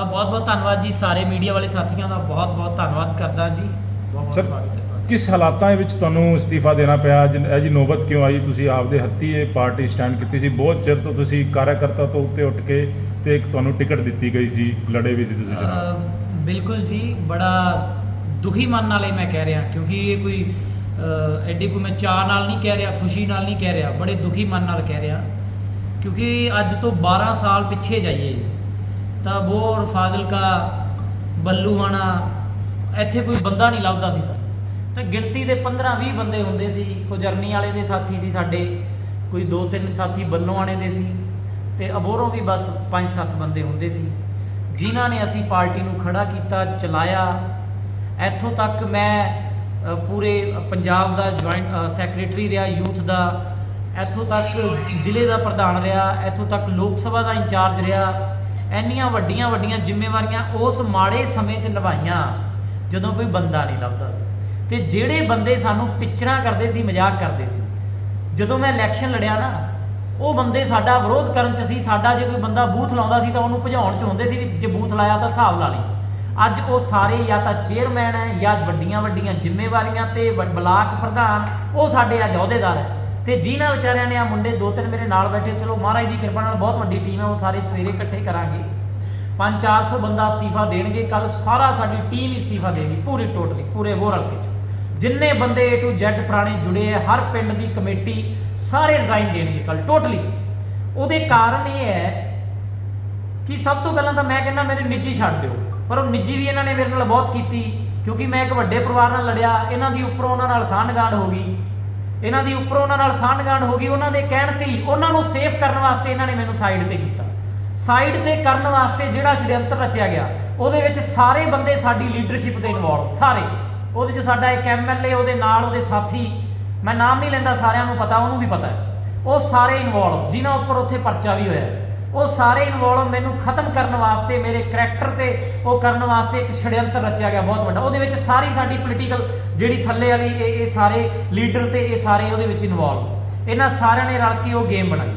ਬਹੁਤ ਬਹੁਤ ਧੰਨਵਾਦ ਜੀ ਸਾਰੇ ਮੀਡੀਆ ਵਾਲੇ ਸਾਥੀਆਂ ਦਾ ਬਹੁਤ ਬਹੁਤ ਧੰਨਵਾਦ ਕਰਦਾ ਜੀ। ਬਹੁਤ ਬਹੁਤ ਸਵਾਗਤ ਹੈ ਤੁਹਾਡਾ। ਕਿਸ ਹਾਲਾਤਾਂ ਵਿੱਚ ਤੁਹਾਨੂੰ ਇਸਤੀਫਾ ਦੇਣਾ ਪਿਆ? ਜਿਨ- ਇਹ ਜੀ ਨੌਬਤ ਕਿਉਂ ਆਈ? ਤੁਸੀਂ ਆਪਦੇ ਹੱਥੀ ਇਹ ਪਾਰਟੀ ਸਟੈਂਡ ਕੀਤੀ ਸੀ। ਬਹੁਤ ਚਿਰ ਤੋਂ ਤੁਸੀਂ ਕਾਰਜਕਰਤਾ ਤੋਂ ਉੱਤੇ ਉੱਠ ਕੇ ਤੇ ਇੱਕ ਤੁਹਾਨੂੰ ਟਿਕਟ ਦਿੱਤੀ ਗਈ ਸੀ ਲੜੇ ਵੀ ਸੀ ਤੁਸੀਂ ਅਹ ਬਿਲਕੁਲ ਜੀ ਬੜਾ ਦੁਖੀ ਮਨ ਨਾਲ ਇਹ ਮੈਂ ਕਹਿ ਰਿਹਾ ਕਿਉਂਕਿ ਇਹ ਕੋਈ ਐਡੀ ਕੋਈ ਮੈਂ ਚਾਹ ਨਾਲ ਨਹੀਂ ਕਹਿ ਰਿਹਾ ਖੁਸ਼ੀ ਨਾਲ ਨਹੀਂ ਕਹਿ ਰਿਹਾ ਬੜੇ ਦੁਖੀ ਮਨ ਨਾਲ ਕਹਿ ਰਿਹਾ। ਕਿਉਂਕਿ ਅੱਜ ਤੋਂ 12 ਸਾਲ ਪਿੱਛੇ ਜਾਈਏ। ਤਾਂ ਬੋਰ, ਫਾਜ਼ਿਲਕਾ, ਬੱਲੂਆਣਾ, ਇੱਥੇ ਕੋਈ ਬੰਦਾ ਨਹੀਂ ਲੱਭਦਾ ਸੀ ਸਰ। ਤਾਂ ਗਿਣਤੀ ਦੇ 15 20 ਬੰਦੇ ਹੁੰਦੇ ਸੀ। ਕੋਈ ਵਾਲੇ ਦੇ ਸਾਥੀ ਸੀ ਸਾਡੇ, ਕੋਈ ਦੋ ਤਿੰਨ ਸਾਥੀ ਬੱਲੋਆਣੇ ਦੇ ਸੀ ਤੇ ਅਬੋਰੋਂ ਵੀ ਬਸ 5-7 ਬੰਦੇ ਹੁੰਦੇ ਸੀ। ਜਿਨ੍ਹਾਂ ਨੇ ਅਸੀਂ ਪਾਰਟੀ ਨੂੰ ਖੜਾ ਕੀਤਾ, ਚਲਾਇਆ। ਇੱਥੋਂ ਤੱਕ ਮੈਂ ਪੂਰੇ ਪੰਜਾਬ ਦਾ ਜੁਆਇੰਟ ਸੈਕਟਰੀ ਰਿਹਾ ਯੂਥ ਦਾ। ਇੱਥੋਂ ਤੱਕ ਜ਼ਿਲ੍ਹੇ ਦਾ ਪ੍ਰਧਾਨ ਰਿਹਾ, ਇੱਥੋਂ ਤੱਕ ਲੋਕ ਸਭਾ ਦਾ ਇੰਚਾਰਜ ਰਿਹਾ। ਇੰਨੀਆਂ ਵੱਡੀਆਂ ਵੱਡੀਆਂ ਜ਼ਿੰਮੇਵਾਰੀਆਂ ਉਸ ਮਾੜੇ ਸਮੇਂ 'ਚ ਨਿਭਾਈਆਂ, ਜਦੋਂ ਕੋਈ ਬੰਦਾ ਨਹੀਂ ਲੱਭਦਾ ਸੀ। ਤੇ ਜਿਹੜੇ ਬੰਦੇ ਸਾਨੂੰ ਟਿਚਰਾਂ ਕਰਦੇ ਸੀ, ਮਜ਼ਾਕ ਕਰਦੇ ਸੀ, ਜਦੋਂ ਮੈਂ ਇਲੈਕਸ਼ਨ ਲੜਿਆ ਨਾ, ਉਹ ਬੰਦੇ ਸਾਡਾ ਵਿਰੋਧ ਕਰਨ ਚ ਸੀ, ਸਾਡਾ ਜੇ ਕੋਈ ਬੰਦਾ ਬੂਥ ਲਾਉਂਦਾ ਸੀ ਤਾਂ ਉਹਨੂੰ ਭਜਾਉਣ ਚ ਹੁੰਦੇ ਸੀ ਵੀ ਜੇ ਬੂਥ ਲਾਇਆ ਤਾਂ ਹਿਸਾਬ ਲਾ ਲਈ। ਅੱਜ ਉਹ ਸਾਰੇ ਜਾਂ ਤਾਂ ਚੇਅਰਮੈਨ ਹੈ ਜਾਂ ਵੱਡੀਆਂ ਵੱਡੀਆਂ ਜ਼ਿੰਮੇਵਾਰੀਆਂ ਤੇ ਬਲਾਕ ਪ੍ਰਧਾਨ, ਉਹ ਸਾਡੇ ਅੱਜ ਅਹੁਦੇਦਾਰ ਹੈ। ਤੇ ਜਿਨ੍ਹਾਂ ਵਿਚਾਰਿਆਂ ਨੇ ਆ ਮੁੰਡੇ ਦੋ ਤਿੰਨ ਮੇਰੇ ਨਾਲ ਬੈਠੇ, ਚਲੋ ਮਹਾਰਾਜ ਦੀ ਕਿਰਪਾ ਨਾਲ ਬਹੁਤ ਵੱਡੀ ਟੀਮ ਹੈ, ਉਹ ਸਾਰੇ ਸਵੇਰੇ ਇਕੱਠੇ ਕਰਾਂਗੇ। 5-400 ਬੰਦਾ ਅਸਤੀਫਾ ਦੇਣਗੇ ਕੱਲ ਸਾਰਾ ਸਾਡੀ ਟੀਮ ਇਸਤੀਫਾ ਦੇਗੀ ਪੂਰੀ ਟੋਟਲੀ ਪੂਰੇ ਵੋਰ ਹਲਕੇ ਚ। ਜਿੰਨੇ ਬੰਦੇ A to Z ਪੁਰਾਣੇ ਜੁੜੇ ਹੈ ਹਰ ਪਿੰਡ ਦੀ ਕਮੇਟੀ ਸਾਰੇ ਰਿਜ਼ਾਈਨ ਦੇਣਗੇ ਕੱਲ ਟੋਟਲੀ ਉਹਦੇ ਕਾਰਨ ਇਹ ਹੈ ਕਿ ਸਭ ਤੋਂ ਪਹਿਲਾਂ ਤਾਂ ਮੈਂ ਕਹਿੰਦਾ ਮੇਰੇ ਨਿੱਜੀ ਛੱਡ ਦਿਓ, ਪਰ ਉਹ ਨਿੱਜੀ ਵੀ ਇਹਨਾਂ ਨੇ ਮੇਰੇ ਨਾਲ ਬਹੁਤ ਕੀਤੀ, ਕਿਉਂਕਿ ਮੈਂ ਇੱਕ ਵੱਡੇ ਪਰਿਵਾਰ ਨਾਲ ਲੜਿਆ, ਇਹਨਾਂ ਦੀ ਉੱਪਰੋਂ ਉਹਨਾਂ ਨਾਲ ਸਾਂਢਗਾਂਢ ਹੋ ਗਈ। ਇਹਨਾਂ ਦੀ ਉੱਪਰੋਂ ਉਹਨਾਂ ਨਾਲ ਸਾਂਢਗਾਂਢ ਹੋ ਗਈ, ਉਹਨਾਂ ਦੇ ਕਹਿਣ ਤੇ ਹੀ ਉਹਨਾਂ ਨੂੰ ਸੇਫ ਕਰਨ ਵਾਸਤੇ ਇਹਨਾਂ ਨੇ ਮੈਨੂੰ ਸਾਈਡ ਤੇ ਕੀਤਾ। ਸਾਈਡ ਤੇ ਕਰਨ ਵਾਸਤੇ ਜਿਹੜਾ ਛੜਯੰਤਰ ਰਚਿਆ ਗਿਆ, ਉਹਦੇ ਵਿੱਚ ਸਾਰੇ ਬੰਦੇ ਸਾਡੀ ਲੀਡਰਸ਼ਿਪ ਦੇ ਇਨਵੋਲਵ ਸਾਰੇ। ਉਹਦੇ 'ਚ ਸਾਡਾ ਇੱਕ ਐਮਐਲਏ ਉਹਦੇ ਨਾਲ ਉਹਦੇ ਸਾਥੀ, ਮੈਂ ਨਾਮ ਨਹੀਂ ਲੈਂਦਾ, ਸਾਰਿਆਂ ਨੂੰ ਪਤਾ, ਉਹਨੂੰ ਵੀ ਪਤਾ ਉਹ ਸਾਰੇ ਇਨਵੋਲਵ ਜਿਨ੍ਹਾਂ ਉੱਪਰ ਉੱਥੇ ਪਰਚਾ ਵੀ ਹੋਇਆ ਉਹ ਸਾਰੇ ਇਨਵੋਲਵ ਮੈਨੂੰ ਖਤਮ ਕਰਨ ਵਾਸਤੇ ਮੇਰੇ ਕਰੈਕਟਰ ਤੇ ਉਹ ਕਰਨ ਵਾਸਤੇ ਇੱਕ ਛੜਯੰਤਰ ਰਚਿਆ ਗਿਆ, ਬਹੁਤ ਵੱਡਾ। ਉਹਦੇ ਵਿੱਚ ਸਾਰੀ ਸਾਡੀ ਪੋਲੀਟੀਕਲ ਜਿਹੜੀ ਥੱਲੇ ਵਾਲੀ ਇਹ ਇਹ ਸਾਰੇ ਲੀਡਰ ਤੇ ਇਹ ਸਾਰੇ ਉਹਦੇ ਵਿੱਚ ਇਨਵੋਲਵ ਇਹਨਾਂ ਸਾਰਿਆਂ ਨੇ ਰਲ ਕੇ ਉਹ ਗੇਮ ਬਣਾਈ।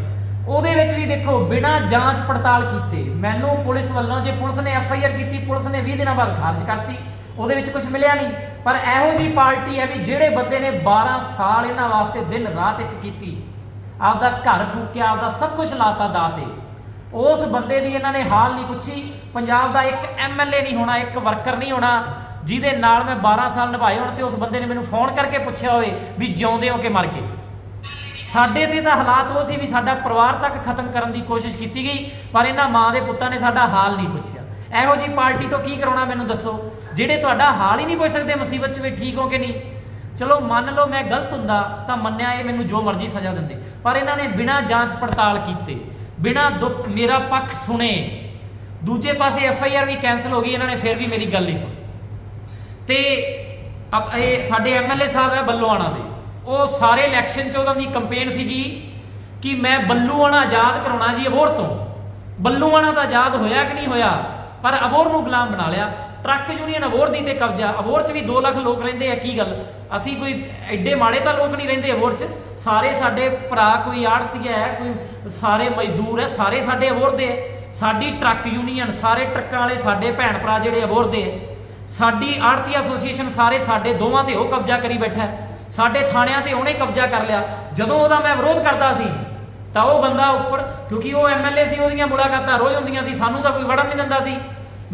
ਉਹਦੇ ਵਿੱਚ ਵੀ ਦੇਖੋ, ਬਿਨਾਂ ਜਾਂਚ ਪੜਤਾਲ ਕੀਤੇ, ਮੈਨੂੰ ਪੁਲਿਸ ਵੱਲੋਂ ਜੇ ਪੁਲਿਸ ਨੇ ਐਫ ਆਈ ਆਰ ਕੀਤੀ, ਪੁਲਿਸ ਨੇ 20 ਦਿਨਾਂ ਬਾਅਦ ਖਾਰਜ ਕਰਤੀ, ਉਹਦੇ ਵਿੱਚ ਕੁਝ ਮਿਲਿਆ ਨਹੀਂ। ਪਰ ਇਹੋ ਜੀ ਪਾਰਟੀ ਹੈ ਵੀ ਜਿਹੜੇ ਬੰਦੇ ਨੇ 12 ਸਾਲ ਇਹਨਾਂ ਵਾਸਤੇ ਦਿਨ ਰਾਤ ਇੱਕ ਕੀਤੀ, ਆਪਦਾ ਘਰ ਫੂਕਿਆ, ਆਪਦਾ ਸਭ ਕੁਝ ਲਾਤਾ ਦਾਅ ਤੇ। ਉਸ ਬੰਦੇ ਦੀ ਇਹਨਾਂ ਨੇ ਹਾਲ ਨਹੀਂ ਪੁੱਛੀ। ਪੰਜਾਬ ਦਾ ਇੱਕ ਐਮਐਲਏ ਨਹੀਂ ਹੋਣਾ, ਇੱਕ ਵਰਕਰ ਨਹੀਂ ਹੋਣਾ, ਜਿਹਦੇ ਨਾਲ ਮੈਂ 12 ਸਾਲ ਨਿਭਾਏ ਹੋਣ ਤੇ ਉਸ ਬੰਦੇ ਨੇ ਮੈਨੂੰ ਫੋਨ ਕਰਕੇ ਪੁੱਛਿਆ ਹੋਵੇ ਵੀ ਜਿਉਂਦੇ ਹੋ ਕਿ ਮਰ ਗਏ। ਸਾਡੇ ਤੇ ਤਾਂ ਹਾਲਾਤ ਉਹ ਸੀ ਵੀ ਸਾਡਾ ਪਰਿਵਾਰ ਤੱਕ ਖਤਮ ਕਰਨ ਦੀ ਕੋਸ਼ਿਸ਼ ਕੀਤੀ ਗਈ, ਪਰ ਇਹਨਾਂ ਮਾਂ ਦੇ ਪੁੱਤਾਂ ਨੇ ਸਾਡਾ ਹਾਲ ਨਹੀਂ ਪੁੱਛਿਆ। ਇਹੋ ਜੀ ਪਾਰਟੀ ਤੋਂ ਕੀ ਕਰਾਉਣਾ ਮੈਨੂੰ ਦੱਸੋ? ਜਿਹੜੇ ਤੁਹਾਡਾ ਹਾਲ ਹੀ ਨਹੀਂ ਪੁੱਛ ਸਕਦੇ ਮੁਸੀਬਤ 'ਚ ਵੀ ਠੀਕ ਹੋ ਕਿ ਨਹੀਂ? ਚਲੋ ਮੰਨ ਲਓ ਮੈਂ ਗਲਤ ਹੁੰਦਾ ਤਾਂ ਮੰਨਿਆ ਇਹ ਮੈਨੂੰ ਜੋ ਮਰਜ਼ੀ ਸਜ਼ਾ ਦਿੰਦੇ। ਪਰ ਇਹਨਾਂ ਨੇ ਬਿਨਾਂ ਜਾਂਚ ਪੜਤਾਲ ਕੀਤੇ ਬਿਨਾਂ ਦੁੱਖ ਮੇਰਾ ਪੱਖ ਸੁਣੇ। ਦੂਜੇ ਪਾਸੇ ਐਫ ਆਈ ਆਰ ਵੀ ਕੈਨਸਲ ਹੋ ਗਈ, ਇਹਨਾਂ ਨੇ ਫਿਰ ਵੀ ਮੇਰੀ ਗੱਲ ਨਹੀਂ ਸੁਣੀ। ਤੇ ਇਹ ਸਾਡੇ ਐਮਐਲਏ ਸਾਹਿਬ ਹੈ ਬੱਲੂਆਣਾ ਦੇ। ਉਹ ਸਾਰੇ ਇਲੈਕਸ਼ਨ 'ਚ ਉਹਨਾਂ ਦੀ ਕੰਪੇਨ ਸੀਗੀ ਕਿ ਮੈਂ ਬੱਲੂਆਣਾ ਆਜ਼ਾਦ ਕਰਾਉਣਾ ਜੀ ਅਬੋਰ ਤੋਂ। ਬੱਲੂਆਣਾ ਤਾਂ ਆਜ਼ਾਦ ਹੋਇਆ ਕਿ ਨਹੀਂ ਹੋਇਆ, ਪਰ ਅਬੋਰ ਨੂੰ ਗੁਲਾਮ ਬਣਾ ਲਿਆ। ਟਰੱਕ ਯੂਨੀਅਨ ਅਬੋਰ ਦੀ ਤੇ ਕਬਜ਼ਾ। ਅਬੋਰ 'ਚ ਵੀ 2 ਲੱਖ ਲੋਕ ਰਹਿੰਦੇ ਆ, ਕੀ ਗੱਲ? ਅਸੀਂ ਕੋਈ ਐਡੇ ਮਾੜੇ ਤਾਂ ਲੋਕ ਨਹੀਂ ਰਹਿੰਦੇ ਅਬੋਰ 'ਚ? ਸਾਰੇ ਸਾਡੇ ਭਰਾ ਕੋਈ ਆੜਤੀਆ ਹੈ, ਕੋਈ ਸਾਰੇ ਮਜ਼ਦੂਰ ਹੈ, ਸਾਰੇ ਸਾਡੇ ਅਬੋਰ ਦੇ ਹੈ। ਸਾਡੀ ਟਰੱਕ ਯੂਨੀਅਨ, ਸਾਰੇ ਟਰੱਕਾਂ ਵਾਲੇ, ਸਾਡੇ ਭੈਣ ਭਰਾ ਜਿਹੜੇ ਅਬੋਰ ਦੇ ਹੈ। ਸਾਡੀ ਆੜਤੀ ਐਸੋਸੀਏਸ਼ਨ ਸਾਰੇ ਸਾਡੇ ਦੋਵਾਂ ਤੇ ਉਹ ਕਬਜ਼ਾ ਕਰੀ ਬੈਠਾ ਸਾਡੇ ਥਾਣਿਆਂ ਤੇ ਉਹਨੇ ਕਬਜ਼ਾ ਕਰ ਲਿਆ। ਜਦੋਂ ਉਹਦਾ ਮੈਂ ਵਿਰੋਧ ਕਰਦਾ ਸੀ, ਤਾਂ ਉਹ ਬੰਦਾ ਉੱਪਰ, ਕਿਉਂਕਿ ਉਹ ਐਮਐਲਏ ਸੀ, ਉਹਦੀਆਂ ਮੁਲਾਕਾਤਾਂ ਰੋਜ਼ ਹੁੰਦੀਆਂ ਸੀ, ਸਾਨੂੰ ਤਾਂ ਕੋਈ ਵੜਨ ਨਹੀਂ ਦਿੰਦਾ ਸੀ।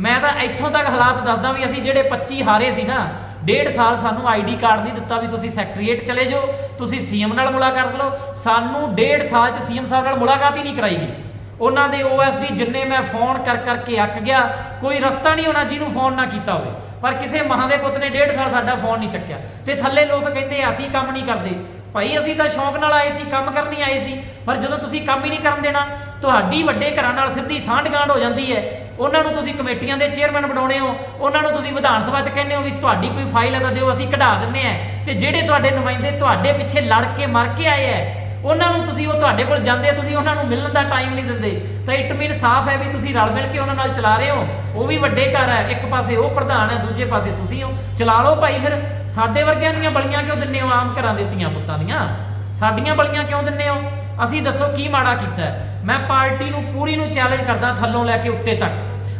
ਮੈਂ ਤਾਂ ਇੱਥੋਂ ਤੱਕ ਹਾਲਾਤ ਦੱਸਦਾ ਵੀ ਅਸੀਂ ਜਿਹੜੇ 25 ਹਾਰੇ ਸੀ ਨਾ, ਡੇਢ ਸਾਲ ਸਾਨੂੰ ਆਈਡੀ ਕਾਰਡ ਨਹੀਂ ਦਿੱਤਾ ਵੀ ਤੁਸੀਂ ਸੈਕਟਰੀਏਟ ਚਲੇ ਜਾਓ, ਤੁਸੀਂ ਸੀਐਮ ਨਾਲ ਮੁਲਾਕਾਤ ਲਓ ਸਾਨੂੰ ਡੇਢ ਸਾਲ ਚ ਸੀਐਮ ਸਾਹਿਬ ਨਾਲ ਮੁਲਾਕਾਤ ਹੀ ਨਹੀਂ ਕਰਾਈ ਗਈ। ਉਹਨਾਂ ਦੇ ਓਐਸਡੀ ਜਿੰਨੇ ਮੈਂ ਫੋਨ ਕਰ ਕਰਕੇ ਅੱਕ ਗਿਆ, ਕੋਈ ਰਸਤਾ ਨਹੀਂ ਹੋਣਾ ਜਿਹਨੂੰ ਫੋਨ ਨਾ ਕੀਤਾ ਹੋਵੇ। ਪਰ ਕਿਸੇ ਮਹਾਂ ਦੇ ਪੁੱਤ ਨੇ ਡੇਢ ਸਾਲ ਸਾਡਾ ਫੋਨ ਨਹੀਂ ਚੱਕਿਆ। ਤੇ ਥੱਲੇ ਲੋਕ ਕਹਿੰਦੇ ਅਸੀਂ ਕੰਮ ਨਹੀਂ ਕਰਦੇ। ਭਾਈ, ਅਸੀਂ ਤਾਂ ਸ਼ੌਂਕ ਨਾਲ ਆਏ ਸੀ, ਕੰਮ ਕਰਨ ਹੀ ਆਏ ਸੀ, ਪਰ ਜਦੋਂ ਤੁਸੀਂ ਕੰਮ ਹੀ ਨਹੀਂ ਕਰਨ ਦੇਣਾ, ਤੁਹਾਡੀ ਵੱਡੇ ਘਰਾਂ ਨਾਲ ਸਿੱਧੀ ਸਾਂਢ-ਗਾਂਢ ਹੋ ਜਾਂਦੀ ਹੈ। ਉਹਨਾਂ ਨੂੰ ਤੁਸੀਂ ਕਮੇਟੀਆਂ ਦੇ ਚੇਅਰਮੈਨ ਬਣਾਉਣੇ ਹੋ, ਉਹਨਾਂ ਨੂੰ ਤੁਸੀਂ ਵਿਧਾਨ ਸਭਾ 'ਚ ਕਹਿੰਦੇ ਹੋ ਵੀ ਤੁਹਾਡੀ ਕੋਈ ਫਾਈਲ ਹੈ ਤਾਂ ਦਿਓ, ਅਸੀਂ ਕਢਾ ਦਿੰਨੇ ਆ ਤੇ ਜਿਹੜੇ ਤੁਹਾਡੇ ਨੁਮਾਇੰਦੇ ਤੁਹਾਡੇ ਪਿੱਛੇ ਲੜ ਕੇ ਮਰ ਕੇ ਆਏ ਐ ਉਹਨਾਂ ਨੂੰ ਤੁਸੀਂ ਉਹ ਤੁਹਾਡੇ ਕੋਲ ਜਾਂਦੇ ਤੁਸੀਂ ਉਹਨਾਂ ਨੂੰ ਮਿਲਣ ਦਾ ਟਾਈਮ ਨਹੀਂ ਦਿੰਦੇ। ਤਾਂ ਇਟ ਮੀਨ ਸਾਫ਼ ਹੈ ਵੀ ਤੁਸੀਂ ਰਲ ਮਿਲ ਕੇ ਉਹਨਾਂ ਨਾਲ ਚਲਾ ਰਹੇ ਹੋ। ਉਹ ਵੀ ਵੱਡੇ ਘਰ ਹੈ, ਇੱਕ ਪਾਸੇ ਉਹ ਪ੍ਰਧਾਨ ਹੈ, ਦੂਜੇ ਪਾਸੇ ਤੁਸੀਂ ਹੋ। ਚਲਾ ਲਓ ਭਾਈ ਫਿਰ, ਸਾਡੇ ਵਰਗਿਆਂ ਦੀਆਂ ਬਲੀਆਂ ਕਿਉਂ ਦਿੰਨੇ ਹੋ? ਆਮ ਘਰਾਂ ਦੇ ਧੀਆਂ ਪੁੱਤਾਂ ਦੀਆਂ। ਸਾਡੀਆਂ ਬਲੀਆਂ ਕਿਉਂ ਦਿੰਨੇ ਹੋ? ਅਸੀਂ ਦੱਸੋ ਕੀ ਮਾੜਾ ਕੀਤਾ ਹੈ? ਮੈਂ ਪਾਰਟੀ ਨੂੰ ਪੂਰੀ ਨੂੰ ਚੈਲੰਜ ਕਰਦਾ ਥੱਲੋਂ ਲੈ ਕੇ ਉੱਤੇ ਤੱਕ।